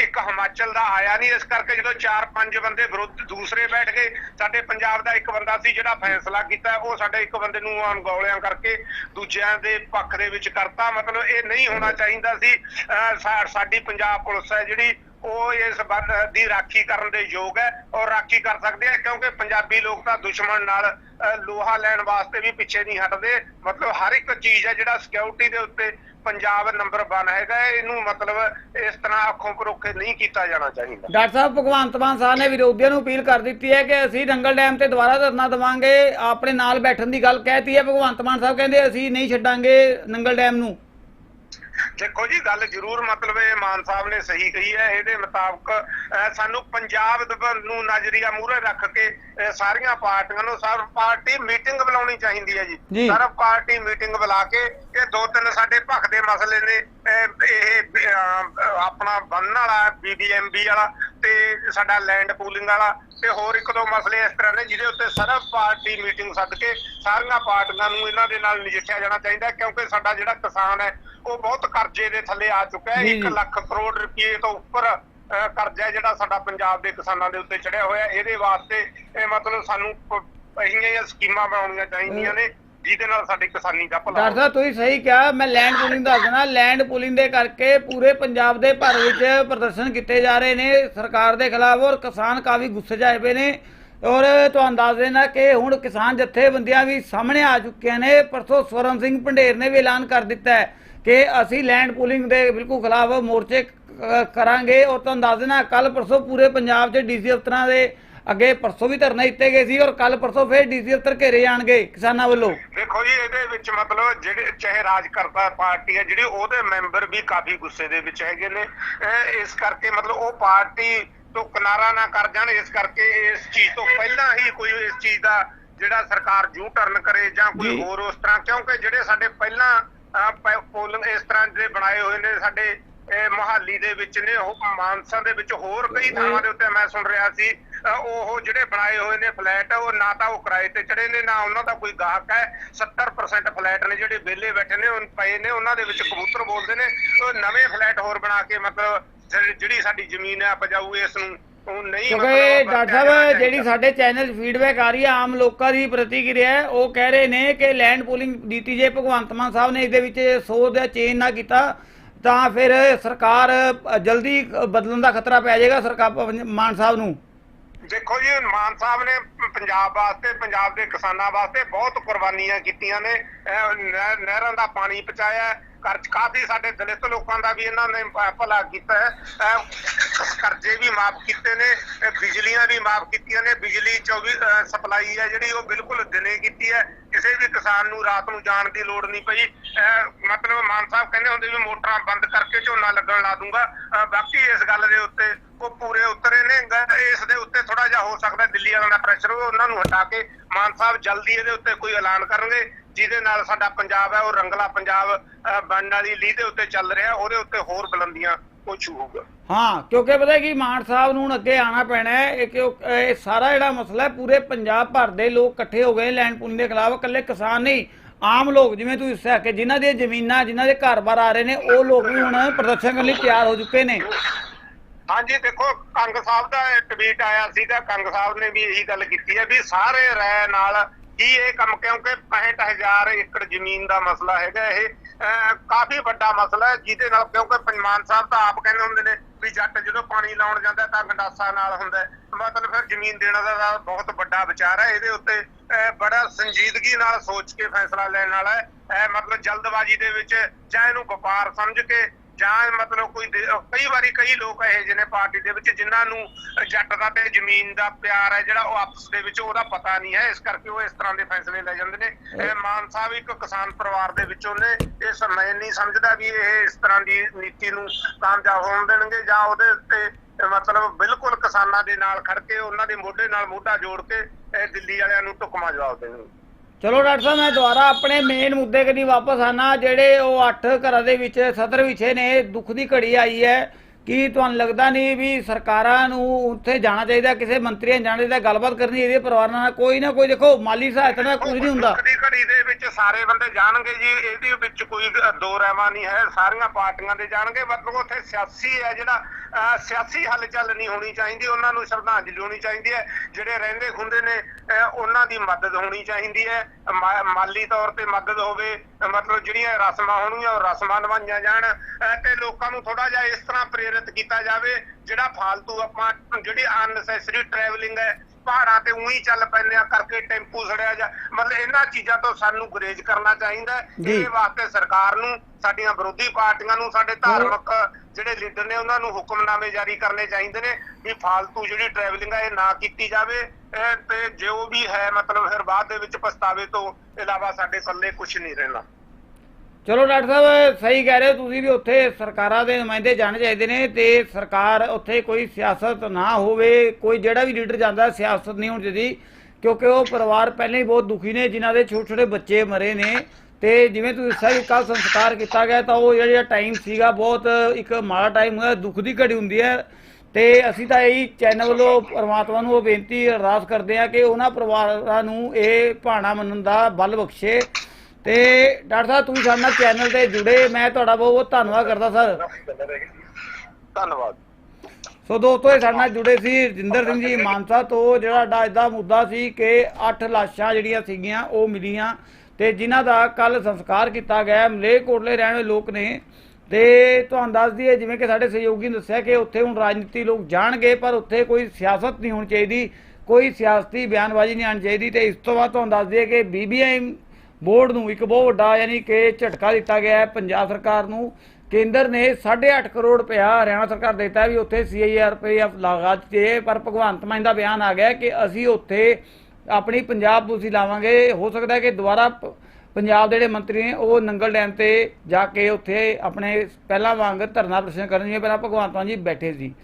ਇੱਕ ਹਿਮਾਚਲ ਦਾ ਆਇਆ ਨਹੀਂ। ਇਸ ਕਰਕੇ ਜਦੋਂ ਚਾਰ ਪੰਜ ਬੰਦੇ ਵਿਰੁੱਧ ਦੂਸਰੇ ਬੈਠ ਗਏ ਸਾਡੇ ਪੰਜਾਬ ਦਾ ਇੱਕ ਬੰਦਾ ਸੀ ਜਿਹੜਾ ਫੈਸਲਾ ਕੀਤਾ ਉਹ ਸਾਡੇ ਇੱਕ ਬੰਦੇ ਨੂੰ ਅਣਗੌਲਿਆਂ ਕਰਕੇ ਦੂਜਿਆਂ ਦੇ ਪੱਖ ਦੇ ਵਿੱਚ ਕਰਤਾ। ਮਤਲਬ ਇਹ ਨਹੀਂ ਹੋਣਾ ਚਾਹੀਦਾ ਸੀ। ਅਹ ਸਾਡੀ ਪੰਜਾਬ ਪੁਲਿਸ ਹੈ ਜਿਹੜੀ ਉਹ ਇਸ ਬੰਦ ਦੀ ਰਾਖੀ ਕਰਨ ਦੇ ਯੋਗ ਹੈ ਔਰ ਰਾਖੀ ਕਰ ਸਕਦੇ ਆ, ਕਿਉਂਕਿ ਪੰਜਾਬੀ ਲੋਕ ਤਾਂ ਦੁਸ਼ਮਣ ਨਾਲ ਲੋਹਾ ਲੈਣ ਵਾਸਤੇ ਵੀ ਪਿੱਛੇ ਨਹੀਂ ਹਟਦੇ। ਮਤਲਬ ਹਰ ਇੱਕ ਚੀਜ਼ ਹੈ ਜਿਹੜਾ ਸਿਕਿਉਰਿਟੀ ਦੇ ਉੱਤੇ ਪੰਜਾਬ ਨੰਬਰ 1 ਹੈਗਾ ਇਹਨੂੰ ਮਤਲਬ ਇਸ ਤਰ੍ਹਾਂ ਅੱਖੋਂ ਪਰੋਖੇ ਨਹੀਂ ਕੀਤਾ ਜਾਣਾ ਚਾਹੀਦਾ। ਡਾਕਟਰ ਸਾਹਿਬ, ਭਗਵੰਤ ਮਾਨ ਸਾਹਿਬ ਨੇ ਵਿਰੋਧੀਆਂ ਨੂੰ ਅਪੀਲ ਕਰ ਦਿੱਤੀ ਹੈ ਕਿ ਅਸੀਂ ਨੰਗਲ ਡੈਮ ਤੇ ਦੁਬਾਰਾ ਧਰਨਾ ਦੇਵਾਂਗੇ। ਆਪਣੇ ਨਾਲ ਬੈਠਣ ਦੀ ਗੱਲ ਕਹਿਤੀ ਹੈ ਭਗਵੰਤ ਮਾਨ ਸਾਹਿਬ, ਕਹਿੰਦੇ ਅਸੀਂ ਨਹੀਂ ਛੱਡਾਂਗੇ ਨੰਗਲ ਡੈਮ ਨੂੰ। ਦੇਖੋ ਜੀ ਗੱਲ ਜ਼ਰੂਰ ਮਤਲਬ ਇਹ ਮਾਨ ਸਾਹਿਬ ਨੇ ਸਹੀ ਕਹੀ ਹੈ ਇਹਦੇ ਮੁਤਾਬਕ ਸਾਨੂੰ ਪੰਜਾਬ ਨੂੰ ਨਜ਼ਰੀਆ ਮੂਹਰੇ ਰੱਖ ਕੇ ਸਾਰੀਆਂ ਪਾਰਟੀਆਂ ਨੂੰ ਸਰਵ ਪਾਰਟੀ ਮੀਟਿੰਗ ਬੁਲਾਉਣੀ ਚਾਹੀਦੀ ਹੈ ਜੀ। ਸਰਵ ਪਾਰਟੀ ਮੀਟਿੰਗ ਬੁਲਾ ਕੇ ਇਹ ਦੋ ਤਿੰਨ ਸਾਡੇ ਭਖ ਦੇ ਮਸਲੇ ਨੇ ਇਹ ਆਪਣਾ ਬੰਨ ਵਾਲਾ ਬੀਬੀਐਮਬੀ ਵਾਲਾ ਤੇ ਸਾਡਾ ਲੈਂਡ ਪੂਲਿੰਗ ਵਾਲਾ ਤੇ ਹੋਰ ਇੱਕ ਦੋ ਮਸਲੇ ਇਸ ਤਰ੍ਹਾਂ ਨੇ ਜਿਹਦੇ ਉੱਤੇ ਸਰਵ ਪਾਰਟੀ ਮੀਟਿੰਗ ਸੱਦ ਕੇ ਸਾਰੀਆਂ ਪਾਰਟੀਆਂ ਨੂੰ ਇਹਨਾਂ ਦੇ ਨਾਲ ਨਜਿੱਠਿਆ ਜਾਣਾ ਚਾਹੀਦਾ ਕਿਉਂਕਿ ਸਾਡਾ ਜਿਹੜਾ ਕਿਸਾਨ ਹੈ ਉਹ ਬਹੁਤ ਕਰਜ਼ੇ ਦੇ ਥੱਲੇ ਆ ਚੁੱਕਾ ਹੈ। ਜੀ, 1 ਜੀ। ਲੱਖ ਕਰੋੜ ਰੁਪਏ ਤੋਂ ਉੱਪਰ ਕਰਜ਼ਾ ਜਿਹੜਾ ਸਾਡਾ ਪੰਜਾਬ ਦੇ ਕਿਸਾਨਾਂ ਦੇ ਉੱਤੇ ਚੜਿਆ ਹੋਇਆ ਇਹਦੇ ਵਾਸਤੇ ਇਹ ਮਤਲਬ ਸਾਨੂੰ ਜਿਹੀਆਂ ਸਕੀਮਾਂ ਬਣਾਉਣੀਆਂ ਚਾਹੀਦੀਆਂ ਨੇ। ਜਿਹਦੇ ਨਾਲ ਸਾਡੀ ਕਿਸਾਨੀ ਦਾ ਭਲਾ ਡਾਕਟਰ ਸਾਹਿਬ, ਤੁਸੀਂ ਸਹੀ ਕਿਹਾ, ਮੈਂ ਲੈਂਡ ਪੂਲਿੰਗ ਦੱਸ ਦੇਣਾ ਲੈਂਡ ਪੂਲਿੰਗ ਦੇ ਕਰਕੇ ਪੂਰੇ ਪੰਜਾਬ ਦੇ ਭਰ ਵਿੱਚ ਪ੍ਰਦਰਸ਼ਨ ਕੀਤੇ ਜਾ ਰਹੇ ਨੇ ਸਰਕਾਰ ਦੇ ਖਿਲਾਫ ਔਰ ਕਿਸਾਨ ਕਾਫੀ ਗੁੱਸੇ 'ਚ ਆਏ ਪਏ ਨੇ। ਔਰ ਤੁਹਾਨੂੰ ਦੱਸ ਦੇਣਾ ਕਿ ਹੁਣ ਕਿਸਾਨ ਜਥੇਬੰਦੀਆਂ ਵੀ ਸਾਹਮਣੇ ਆ ਚੁੱਕੀਆਂ ਨੇ। ਪਰਸੋਂ ਸਵਰਨ ਸਿੰਘ ਭੰਡੇਰ ਨੇ ਵੀ ਐਲਾਨ ਕਰ ਦਿੱਤਾ ਹੈ ਕਿ ਅਸੀਂ ਲੈਂਡ ਪੂਲਿੰਗ ਦੇ ਬਿਲਕੁਲ ਖਿਲਾਫ ਮੋਰਚੇ ਕਰਾਂਗੇ। ਔਰ ਤੁਹਾਨੂੰ ਦੱਸ ਦੇਣਾ ਕੱਲ ਪਰਸੋਂ ਪੂਰੇ ਪੰਜਾਬ 'ਚ ਡੀਸੀ ਅਫਸਰਾਂ ਦੇ ਅੱਗੇ ਪਰਸੋਂ ਵੀ ਧਰਨੇ ਦਿੱਤੇ ਗਏ ਸੀ ਔਰ ਕੱਲ ਪਰਸੋਂ ਫੇਰ ਡੀਸੀ ਅਫਸਰ ਘੇਰੇ ਜਾਣਗੇ ਕਿਸਾਨਾਂ ਵੱਲੋਂ ਦੇਖੋ ਜੀ ਇਹਦੇ ਵਿੱਚ ਮਤਲਬ ਜਿਹੜੇ ਚਾਹੇ ਰਾਜ ਕਰਤਾ ਪਾਰਟੀ ਹੈ ਜਿਹੜੀ ਉਹਦੇ ਮੈਂਬਰ ਵੀ ਕਾਫੀ ਗੁੱਸੇ ਦੇ ਵਿੱਚ ਹੈਗੇ ਨੇ ਇਸ ਕਰਕੇ ਮਤਲਬ ਉਹ ਪਾਰਟੀ ਤੋਂ ਕਿਨਾਰਾ ਨਾ ਕਰ ਜਾਣ ਇਸ ਕਰਕੇ ਇਸ ਚੀਜ਼ ਤੋਂ ਪਹਿਲਾਂ ਹੀ ਕੋਈ ਇਸ ਚੀਜ਼ ਦਾ ਜਿਹੜਾ ਸਰਕਾਰ ਜੂ ਟਰਨ ਕਰੇ ਜਾਂ। ਕੋਈ ਹੋਰ ਉਸ ਤਰ੍ਹਾਂ ਕਿਉਂਕਿ ਜਿਹੜੇ ਸਾਡੇ ਪਹਿਲਾਂ ਪੋਲਿੰਗ ਇਸ ਤਰ੍ਹਾਂ ਦੇ ਬਣਾਏ ਹੋਏ ਨੇ ਸਾਡੇ ਇਹ ਮੁਹਾਲੀ ਦੇ ਵਿੱਚ ਨੇ ਉਹ ਮਾਨਸਾ ਦੇ ਵਿੱਚ ਹੋਰ ਕਈ ਥਾਵਾਂ ਦੇ ਉੱਤੇ ਮੈਂ ਸੁਣ ਰਿਹਾ ਸੀ ਉਹ ਜਿਹੜੇ ਬਣਾਏ ਹੋਏ ਨੇ ਫਲੈਟ ਉਹ ਨਾ ਤਾਂ ਉਹ ਕਿਰਾਏ ਤੇ ਚੜੇ ਨੇ ਨਾ ਉਹਨਾਂ ਦਾ ਕੋਈ ਗਾਹਕ ਹੈ। 70% ਫਲੈਟ ਨੇ ਜਿਹੜੇ ਵਿਹਲੇ ਬੈਠੇ ਨੇ ਉਹ ਪਏ ਨੇ ਉਹਨਾਂ ਦੇ ਵਿੱਚ ਕਬੂਤਰ ਬੋਲਦੇ ਨੇ। ਉਹ ਨਵੇਂ ਫਲੈਟ ਹੋਰ ਬਣਾ ਕੇ ਮਤਲਬ ਜਿਹੜੀ- ਸਾਡੀ ਜ਼ਮੀਨ ਹੈ ਉਪਜਾਊ ਇਸ ਨੂੰ। ਉਹ ਨਹੀਂ ਕਿਉਂਕਿ ਡਾਕਟਰ ਸਾਹਿਬ ਜਿਹੜੀ ਸਾਡੇ ਚੈਨਲ ਫੀਡਬੈਕ ਆ ਰਹੀ ਹੈ ਆਮ ਲੋਕਾਂ ਦੀ ਪ੍ਰਤੀਕਿਰਿਆ ਹੈ, ਉਹ ਕਹਿ ਰਹੇ ਨੇ ਕਿ ਲੈਂਡ ਪੂਲਿੰਗ ਜੇ ਭਗਵੰਤ ਮਾਨ ਸਾਹਿਬ ਨੇ ਇਹਦੇ ਵਿੱਚ ਸੋਧ ਦਾ ਚੇਂਜ ਨਾ ਕੀਤਾ ਤਾਂ ਫਿਰ ਸਰਕਾਰ ਜਲਦੀ ਬਦਲਣ ਦਾ ਖਤਰਾ ਪੈ ਜਾਏਗਾ ਸਰਕਾਰ ਮਾਨ ਸਾਹਿਬ ਨੂੰ। ਦੇਖੋ ਜੀ, ਮਾਨ ਸਾਹਿਬ ਨੇ ਪੰਜਾਬ ਵਾਸਤੇ, ਪੰਜਾਬ ਦੇ ਕਿਸਾਨਾਂ ਵਾਸਤੇ ਬਹੁਤ ਕੁਰਬਾਨੀਆਂ ਕੀਤੀਆਂ ਨੇ। ਨਹਿਰਾਂ ਦਾ ਪਾਣੀ ਪਹੁੰਚਾਇਆ ਕਰਜ਼ ਕਾਫੀ ਸਾਡੇ ਦਲਿਤ ਲੋਕਾਂ ਦਾ ਵੀ ਇਹਨਾਂ ਨੇ ਭਲਾ ਕੀਤਾ ਹੈ। ਕਰਜ਼ੇ ਵੀ ਮਾਫ ਕੀਤੇ ਨੇ ਬਿਜਲੀਆਂ ਵੀ ਮਾਫ ਕੀਤੀਆਂ ਨੇ। ਬਿਜਲੀ 24 ਸਪਲਾਈ ਹੈ ਜਿਹੜੀ, ਉਹ ਬਿਲਕੁਲ ਦਿਨੇ ਕੀਤੀ ਹੈ। ਕਿਸੇ ਵੀ ਕਿਸਾਨ ਨੂੰ ਰਾਤ ਨੂੰ ਜਾਣ ਦੀ ਲੋੜ ਨਹੀਂ ਪਈ। ਮਤਲਬ ਮਾਨ ਸਾਹਿਬ ਕਹਿੰਦੇ ਹੁੰਦੇ ਵੀ ਮੋਟਰਾਂ ਬੰਦ ਕਰਕੇ ਝੋਨਾ ਲੱਗਣ ਲਾ ਦੂੰਗਾ। ਬਾਕੀ ਇਸ ਗੱਲ ਦੇ ਉੱਤੇ ਉਹ ਪੂਰੇ ਉਤਰੇ ਨੇ। ਇਸ ਦੇ ਉੱਤੇ ਥੋੜਾ ਜਿਹਾ ਹੋ ਸਕਦਾ ਦਿੱਲੀ ਵਾਲਿਆਂ ਦਾ ਪ੍ਰੈਸ਼ਰ ਉਹਨਾਂ ਨੂੰ ਹਟਾ ਕੇ ਮਾਨ ਸਾਹਿਬ ਜਲਦੀ ਇਹਦੇ ਉੱਤੇ ਕੋਈ ਐਲਾਨ ਕਰਨਗੇ। ਜਿਹਦੇ ਨਾਲ ਸਾਡਾ ਪੰਜਾਬ ਹੈ ਉਹ ਰੰਗਲਾ ਪੰਜਾਬ ਬਣਨ ਵਾਲੀ ਲੀਹ ਦੇ ਉੱਤੇ ਚੱਲ ਰਿਹਾ ਉਹਦੇ ਉੱਤੇ ਹੋਰ ਬੁਲੰਦੀਆਂ ਉਹ ਛੂਹੂਗਾ ਹਾਂ ਕਿਉਂਕਿ ਪਤਾ ਕੀ ਮਾਨ ਸਾਹਿਬ ਨੂੰ ਅੱਗੇ ਆਣਾ ਪੈਣਾ ਹੈ ਇਹ ਕਿਉਂ- ਇਹ ਸਾਰਾ ਜਿਹੜਾ ਮਸਲਾ ਹੈ ਪੂਰੇ ਪੰਜਾਬ ਭਰ ਦੇ ਲੋਕ ਇਕੱਠੇ ਹੋ ਗਏ ਲੈਂਡ ਪੂਲਿੰਗ ਦੇ ਖਿਲਾਫ ਇਕੱਲੇ ਕਿਸਾਨ ਨਹੀਂ ਆਮ ਲੋਕ ਜਿਵੇਂ ਤੁਸੀਂ ਦੱਸਿਆ ਕਿ ਜਿਨ੍ਹਾਂ ਦੀਆਂ ਜ਼ਮੀਨਾਂ ਜਿਨ੍ਹਾਂ ਦੇ ਘਰ-ਬਾਰ ਆ ਰਹੇ ਨੇ ਉਹ ਲੋਕ ਵੀ ਹੁਣ ਪ੍ਰਦਰਸ਼ਨ ਕਰਨ ਲਈ ਤਿਆਰ ਹੋ ਚੁੱਕੇ ਨੇ। ਹਾਂਜੀ ਦੇਖੋ ਕੰਗ ਸਾਹਿਬ ਦਾ ਟਵੀਟ ਆਇਆ ਸੀਗਾ ਕੰਗ ਸਾਹਿਬ ਨੇ ਵੀ ਇਹੀ ਗੱਲ ਕੀਤੀ ਹੈ ਵੀ ਸਾਰੇ ਰਾਏ ਨਾਲ ਕੀ ਇਹ ਕੰਮ? ਕਿਉਂਕਿ 65000 ਏਕੜ ਜ਼ਮੀਨ ਦਾ ਮਸਲਾ ਹੈਗਾ ਇਹ। ਕਾਫੀ ਵੱਡਾ ਮਸਲਾ ਹੈ ਜਿਹਦੇ ਨਾਲ ਕਿਉਂਕਿ ਪੰਜਮਾਨ ਸਾਹਿਬ ਤਾਂ ਆਪ ਕਹਿੰਦੇ ਹੁੰਦੇ ਨੇ ਵੀ ਜੱਟ ਜਦੋਂ ਪਾਣੀ ਲਾਉਣ ਜਾਂਦਾ ਤਾਂ ਗੰਡਾਸਾ ਨਾਲ ਹੁੰਦਾ ਮਤਲਬ ਫਿਰ ਜ਼ਮੀਨ ਦੇਣਾ ਦਾ ਬਹੁਤ ਵੱਡਾ ਵਿਚਾਰ ਹੈ। ਇਹਦੇ ਉੱਤੇ ਅਹ, ਬੜਾ ਸੰਜੀਦਗੀ ਨਾਲ ਸੋਚ ਕੇ ਫੈਸਲਾ ਲੈਣ ਵਾਲਾ ਹੈ। ਮਤਲਬ ਜਲਦਬਾਜ਼ੀ ਦੇ ਵਿੱਚ ਜਾਂ ਇਹਨੂੰ ਵਪਾਰ ਸਮਝ ਕੇ ਜਾਂ ਮਤਲਬ ਕੋਈ ਦੇ- ਅਹ ਕਈ ਵਾਰੀ ਕਈ ਲੋਕ ਇਹੋ ਜਿਹੇ ਨੇ ਪਾਰਟੀ ਦੇ ਵਿੱਚ ਜਿਨ੍ਹਾਂ ਨੂੰ ਜੱਟ ਦਾ ਤੇ ਜ਼ਮੀਨ ਦਾ ਪਿਆਰ ਹੈ ਜਿਹੜਾ ਉਹ ਆਪਸ ਦੇ ਵਿੱਚ ਉਹਦਾ ਪਤਾ ਨਹੀਂ ਹੈ। ਇਸ ਕਰਕੇ ਉਹ ਇਸ ਤਰ੍ਹਾਂ ਦੇ ਫੈਸਲੇ ਲੈ ਜਾਂਦੇ ਨੇ। ਇਹ ਮਾਨ ਸਾਹਿਬ ਇੱਕ ਕਿਸਾਨ ਪਰਿਵਾਰ ਦੇ ਵਿੱਚੋਂ ਨੇ। ਇਹ ਮੈਂ ਨਹੀਂ ਸਮਝਦਾ ਵੀ ਇਹ ਇਸ ਤਰ੍ਹਾਂ ਦੀ ਨੀਤੀ ਨੂੰ ਕਾਮਯਾਬ ਹੋਣ ਦੇਣਗੇ ਜਾਂ ਉਹਦੇ ਉੱਤੇ ਅਹ ਮਤਲਬ ਬਿਲਕੁਲ ਕਿਸਾਨਾਂ ਦੇ ਨਾਲ ਖੜ ਕੇ ਉਹਨਾਂ ਦੇ ਮੋਢੇ ਨਾਲ ਮੋਢਾ ਜੋੜ ਕੇ ਇਹ ਦਿੱਲੀ ਵਾਲਿਆਂ ਨੂੰ ਢੁਕਮਾ ਜਵਾਬ ਦੇਣਗੇ। ਚਲੋ ਡਾਕਟਰ ਸਾਹਿਬ, ਮੈਂ ਦੁਬਾਰਾ ਆਪਣੇ ਮੇਨ ਮੁੱਦੇ ਕਨੀ ਵਾਪਸ ਆਣਾ ਜਿਹੜੇ ਉਹ ਅੱਠ ਘਰਾਂ ਦੇ ਵਿੱਚ ਸਦਰ ਵਿਛੇ ਨੇ, ਦੁੱਖ ਦੀ ਘੜੀ ਆਈ ਹੈ। ਕੀ ਤੁਹਾਨੂੰ ਲੱਗਦਾ ਨਹੀਂ ਵੀ ਸਰਕਾਰਾਂ ਨੂੰ ਉੱਥੇ ਜਾਣਾ ਚਾਹੀਦਾ, ਕਿਸੇ ਮੰਤਰੀਆਂ ਨੂੰ ਜਾਣਾ ਚਾਹੀਦਾ, ਗੱਲਬਾਤ ਕਰਨੀ ਚਾਹੀਦੀ ਹੈ ਨਾਲ? ਕੋਈ ਨਾ ਕੋਈ ਦੇਖੋ, ਮਾਲੀ ਸਹਾਇਤਾ ਨਾਲ ਕੁਝ ਨਹੀਂ ਹੁੰਦਾ। ਦੀ ਘੜੀ ਦੇ ਵਿੱਚ ਸਾਰੇ ਬੰਦੇ ਜਾਣਗੇ ਜੀ, ਇਹਦੇ ਵਿੱਚ ਕੋਈ ਦੋ ਰਹਿਮਾ ਨਹੀਂ ਹੈ, ਸਾਰੀਆਂ ਪਾਰਟੀਆਂ ਦੇ ਜਾਣਗੇ, ਮਤਲਬ ਉੱਥੇ ਸਿਆਸੀ ਹੈ ਜਿਹੜਾ ਸਿਆਸੀ ਹਲਚਲ ਨਹੀਂ ਹੋਣੀ ਚਾਹੀਦੀ, ਉਹਨਾਂ ਨੂੰ ਸ਼ਰਧਾਂਜਲੀ ਹੋਣੀ ਚਾਹੀਦੀ ਹੈ, ਜਿਹੜੇ ਰਹਿੰਦੇ ਖੁੰਦੇ ਨੇ ਉਹਨਾਂ ਦੀ ਮਦਦ ਹੋਣੀ ਚਾਹੀਦੀ ਹੈ। ਮਾ- ਮਾਲੀ ਤੌਰ ਤੇ ਮਦਦ ਹੋਵੇ, ਮਤਲਬ ਜਿਹੜੀਆਂ ਰਸਮਾਂ ਹੋਣਗੀਆਂ, ਉਹ ਰਸਮਾਂ ਨਿਭਾਈਆਂ ਜਾਣ ਤੇ ਲੋਕਾਂ ਨੂੰ ਥੋੜਾ ਜਿਹਾ ਇਸ ਤਰ੍ਹਾਂ ਨਿਰਤ ਕੀਤਾ ਜਾਵੇ ਜਿਹੜਾ ਫालतू ਆਪਾਂ ਜਿਹੜੀ ਅਨਨੈਸੈਸਰੀ ਟਰੈਵਲਿੰਗ ਹੈ ਪਹਾੜਾਂ ਤੇ ਉਹੀ ਚੱਲ ਪੈਂਦੇ ਆ ਕਰਕੇ ਟੈਂਪੂ ਸੜਿਆ ਜਾ ਮਤਲਬ ਇਹਨਾਂ ਚੀਜ਼ਾਂ ਤੋਂ ਸਾਨੂੰ ਗੁਰੇਜ ਕਰਨਾ ਚਾਹੀਦਾ ਇਹ ਵਾਸਤੇ ਸਰਕਾਰ ਨੂੰ ਸਾਡੀਆਂ ਵਿਰੋਧੀ ਪਾਰਟੀਆਂ ਨੂੰ ਸਾਡੇ ਧਾਰਮਿਕ ਜਿਹੜੇ ਲੀਡਰ ਨੇ ਉਹਨਾਂ ਨੂੰ ਹੁਕਮਨਾਮੇ ਜਾਰੀ ਕਰਨੇ ਚਾਹੀਦੇ ਨੇ ਵੀ ਫालतू ਜਿਹੜੀ ਟਰੈਵਲਿੰਗ ਆ ਇਹ ਨਾ ਕੀਤੀ ਜਾਵੇ। ਤੇ ਜੋ ਵੀ ਹੈ ਮਤਲਬ ਫਿਰ ਬਾਅਦ ਦੇ ਵਿੱਚ ਪਛਤਾਵੇ ਤੋਂ ਇਲਾਵਾ ਸਾਡੇ ਸੱਲੇ ਕੁਝ ਨਹੀਂ ਰਹਿਣਾ। ਚਲੋ ਡਾਕਟਰ ਸਾਹਿਬ, ਸਹੀ ਕਹਿ ਰਹੇ ਹੋ ਤੁਸੀਂ ਵੀ ਉੱਥੇ ਸਰਕਾਰਾਂ ਦੇ ਨੁਮਾਇੰਦੇ ਜਾਣੇ ਚਾਹੀਦੇ ਨੇ ਤੇ ਸਰਕਾਰ ਉੱਥੇ ਕੋਈ ਸਿਆਸਤ ਨਾ ਹੋਵੇ, ਕੋਈ ਜਿਹੜਾ ਵੀ ਲੀਡਰ ਜਾਂਦਾ ਸਿਆਸਤ ਨਹੀਂ ਹੋਣੀ ਚਾਹੀਦੀ ਕਿਉਂਕਿ ਉਹ ਪਰਿਵਾਰ ਪਹਿਲਾਂ ਹੀ ਬਹੁਤ ਦੁਖੀ ਨੇ, ਜਿਨ੍ਹਾਂ ਦੇ ਛੋਟੇ ਛੋਟੇ ਬੱਚੇ ਮਰੇ ਨੇ ਤੇ ਜਿਵੇਂ ਤੁਸੀਂ ਦੱਸਿਆ ਕਿ ਕੱਲ ਸੰਸਕਾਰ ਕੀਤਾ ਗਿਆ ਤਾਂ ਉਹ ਜਿਹੜਾ ਟਾਈਮ ਸੀਗਾ ਬਹੁਤ ਇੱਕ ਮਾੜਾ ਟਾਈਮ ਹੋਇਆ, ਦੁੱਖ ਦੀ ਘੜੀ ਹੁੰਦੀ ਹੈ ਤੇ ਅਸੀਂ ਤਾਂ ਇਹੀ ਚੈਨਲ ਵੱਲੋਂ ਪਰਮਾਤਮਾ ਨੂੰ ਉਹ ਬੇਨਤੀ ਅਰਦਾਸ ਕਰਦੇ ਆ ਕਿ ਉਹਨਾਂ ਪਰਿਵਾਰਾਂ ਨੂੰ ਇਹ ਭਾਣਾ ਮੰਨਣ ਦਾ ਬਲ ਬਖਸ਼ੇ ਤੇ ਡਾਕਟਰ ਸਾਹਿਬ ਤੁਸੀਂ ਸਾਡੇ ਨਾਲ ਚੈਨਲ ਤੇ ਜੁੜੇ। ਮੈਂ ਤੁਹਾਡਾ ਬਹੁਤ ਬਹੁਤ ਧੰਨਵਾਦ ਕਰਦਾ ਸਰ। ਧੰਨਵਾਦ। ਸੋ ਦੋਸਤੋ ਇਹ ਸਾਡੇ ਨਾਲ ਜੁੜੇ ਸੀ ਰਜਿੰਦਰ ਸਿੰਘ ਜੀ ਮਾਨਸਾ ਤੋਂ ਜਿਹੜਾ ਅੱਜ ਦਾ ਮੁੱਦਾ ਸੀ ਕਿ 8 ਲਾਸ਼ਾਂ ਜਿਹੜੀਆਂ ਸੀਗੀਆਂ ਉਹ ਮਿਲੀਆਂ ਤੇ ਜਿਨ੍ਹਾਂ ਦਾ ਕੱਲ ਸੰਸਕਾਰ ਕੀਤਾ ਗਿਆ ਮਲੇਕੋਟਲੇ ਰਹਿਣ ਵਾਲੇ ਲੋਕ ਨੇ। ਤੇ ਤੁਹਾਨੂੰ ਦੱਸ ਦਈਏ ਜਿਵੇਂ ਕਿ ਸਾਡੇ ਸਹਿਯੋਗੀ ਨੇ ਦੱਸਿਆ ਕਿ ਉੱਥੇ ਹੁਣ ਰਾਜਨੀਤੀ ਲੋਕ ਜਾਣਗੇ ਪਰ ਉੱਥੇ ਕੋਈ ਸਿਆਸਤ ਨਹੀਂ ਹੋਣੀ ਚਾਹੀਦੀ ਕੋਈ ਸਿਆਸਤੀ ਬਿਆਨਬਾਜ਼ੀ ਨਹੀਂ ਆਣੀ ਚਾਹੀਦੀ ਤੇ ਇਸ ਤੋਂ ਬਾਅਦ ਤੁਹਾਨੂੰ ਦੱਸ ਦਈਏ ਕਿ ਬੀਬੀਆਈ ਬੋਰਡ ਨੂੰ ਇੱਕ ਬਹੁਤ ਵੱਡਾ ਯਾਨੀ ਕਿ ਝਟਕਾ ਦਿੱਤਾ ਗਿਆ ਹੈ ਪੰਜਾਬ ਸਰਕਾਰ ਨੂੰ। ਕੇਂਦਰ ਨੇ 8.5 ਕਰੋੜ ਰੁਪਇਆ ਹਰਿਆਣਾ ਸਰਕਾਰ ਦਿੱਤਾ ਵੀ ਉੱਥੇ ਸੀਆਈਆਰਪੀਐਫ ਲਗਾ ਦਿੱਤੇ ਪਰ ਭਗਵੰਤ ਮਾਨ ਦਾ ਬਿਆਨ ਆ ਗਿਆ ਕਿ ਅਸੀਂ ਉੱਥੇ ਆਪਣੀ ਪੰਜਾਬ ਪੁਲਿਸ ਲਾਵਾਂਗੇ। ਹੋ ਸਕਦਾ ਹੈ ਕਿ ਦੁਬਾਰਾ ਪ- ਪੰਜਾਬ ਦੇ ਜਿਹੜੇ ਮੰਤਰੀ ਨੇ, ਉਹ ਨੰਗਲ ਡੈਮ ਤੇ ਜਾ ਕੇ ਉੱਥੇ ਆਪਣੇ ਪਹਿਲਾਂ ਵਾਂਗ ਧਰਨਾ ਪ੍ਰਦਰਸ਼ਨ ਕਰਨ ਜਿਵੇਂ ਪਹਿਲਾਂ ਭਗਵੰਤ ਮਾਨ ਜੀ ਬੈਠੇ ਸੀ।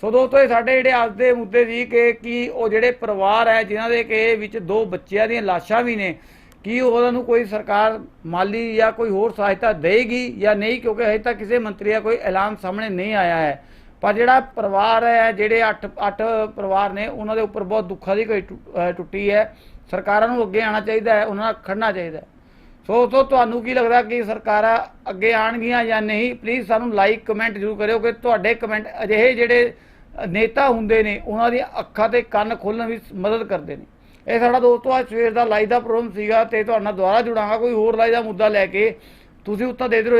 ਸੋ ਦੋਸਤੋ, ਇਹ ਸਾਡੇ ਜਿਹੜੇ ਅੱਜ ਦੇ ਮੁੱਦੇ ਸੀ ਕਿ ਕੀ ਉਹ ਜਿਹੜੇ ਪਰਿਵਾਰ ਹੈ, ਜਿਨ੍ਹਾਂ ਦੇ ਕੇ ਵਿੱਚ ਦੋ ਬੱਚਿਆਂ ਦੀਆਂ ਲਾਸ਼ਾਂ ਵੀ ਨੇ ਕੀ ਉਹਨਾਂ ਨੂੰ ਕੋਈ ਸਰਕਾਰ ਮਾਲੀ ਜਾਂ ਕੋਈ ਹੋਰ ਸਹਾਇਤਾ ਦੇਗੀ ਜਾਂ ਨਹੀਂ? ਕਿਉਂਕਿ ਹਜੇ ਤੱਕ ਕਿਸੇ ਮੰਤਰੀ ਦਾ ਕੋਈ ਐਲਾਨ ਸਾਹਮਣੇ ਨਹੀਂ ਆਇਆ ਹੈ। ਪਰ ਜਿਹੜਾ ਪਰਿਵਾਰ ਹੈ, ਜਿਹੜੇ 8 8 ਪਰਿਵਾਰ ਨੇ, ਉਹਨਾਂ ਦੇ ਉੱਪਰ ਬਹੁਤ ਦੁੱਖਾਂ ਦੀ ਕੋਈ ਟੁ- ਟੁੱਟੀ ਹੈ। ਸਰਕਾਰਾਂ ਨੂੰ ਅੱਗੇ ਆਉਣਾ ਚਾਹੀਦਾ ਹੈ, ਉਹਨਾਂ ਨਾਲ ਖੜਨਾ ਚਾਹੀਦਾ ਹੈ। ਸੋ ਸੋ ਤੁਹਾਨੂੰ ਕੀ ਲੱਗਦਾ ਕਿ ਸਰਕਾਰਾਂ ਅੱਗੇ ਆਣਗੀਆਂ ਜਾਂ ਨਹੀਂ? ਪਲੀਜ਼ ਸਾਨੂੰ ਲਾਈਕ ਕਮੈਂਟ ਜ਼ਰੂਰ ਕਰਿਓ ਕਿ ਤੁਹਾਡੇ ਕਮੈਂਟ ਅਜਿਹੇ ਜਿਹੜੇ ਨੇਤਾ ਹੁੰਦੇ ਨੇ, ਉਹਨਾਂ ਦੀਆਂ ਅੱਖਾਂ ਤੇ ਕੰਨ ਖੋਲ੍ਹਣ ਵਿੱਚ ਮਦਦ ਕਰਦੇ ਨੇ। ਇਹ ਸਾਡਾ ਦੋਸਤੋ ਅੱਜ ਸਵੇਰ ਦਾ ਲਾਈਵ ਦਾ ਪ੍ਰੋਗਰਾਮ ਸੀਗਾ ਤੇ ਤੁਹਾਡਾ ਨਾਲ ਦੁਬਾਰਾ ਜੁੜਾਂਗਾ, ਕੋਈ ਹੋਰ ਲਾਈਵ ਦਾ ਮੁੱਦਾ ਲੈ ਕੇ। ਤੁਸੀਂ ਉੱਤਾ ਦੇ ਦਿਓ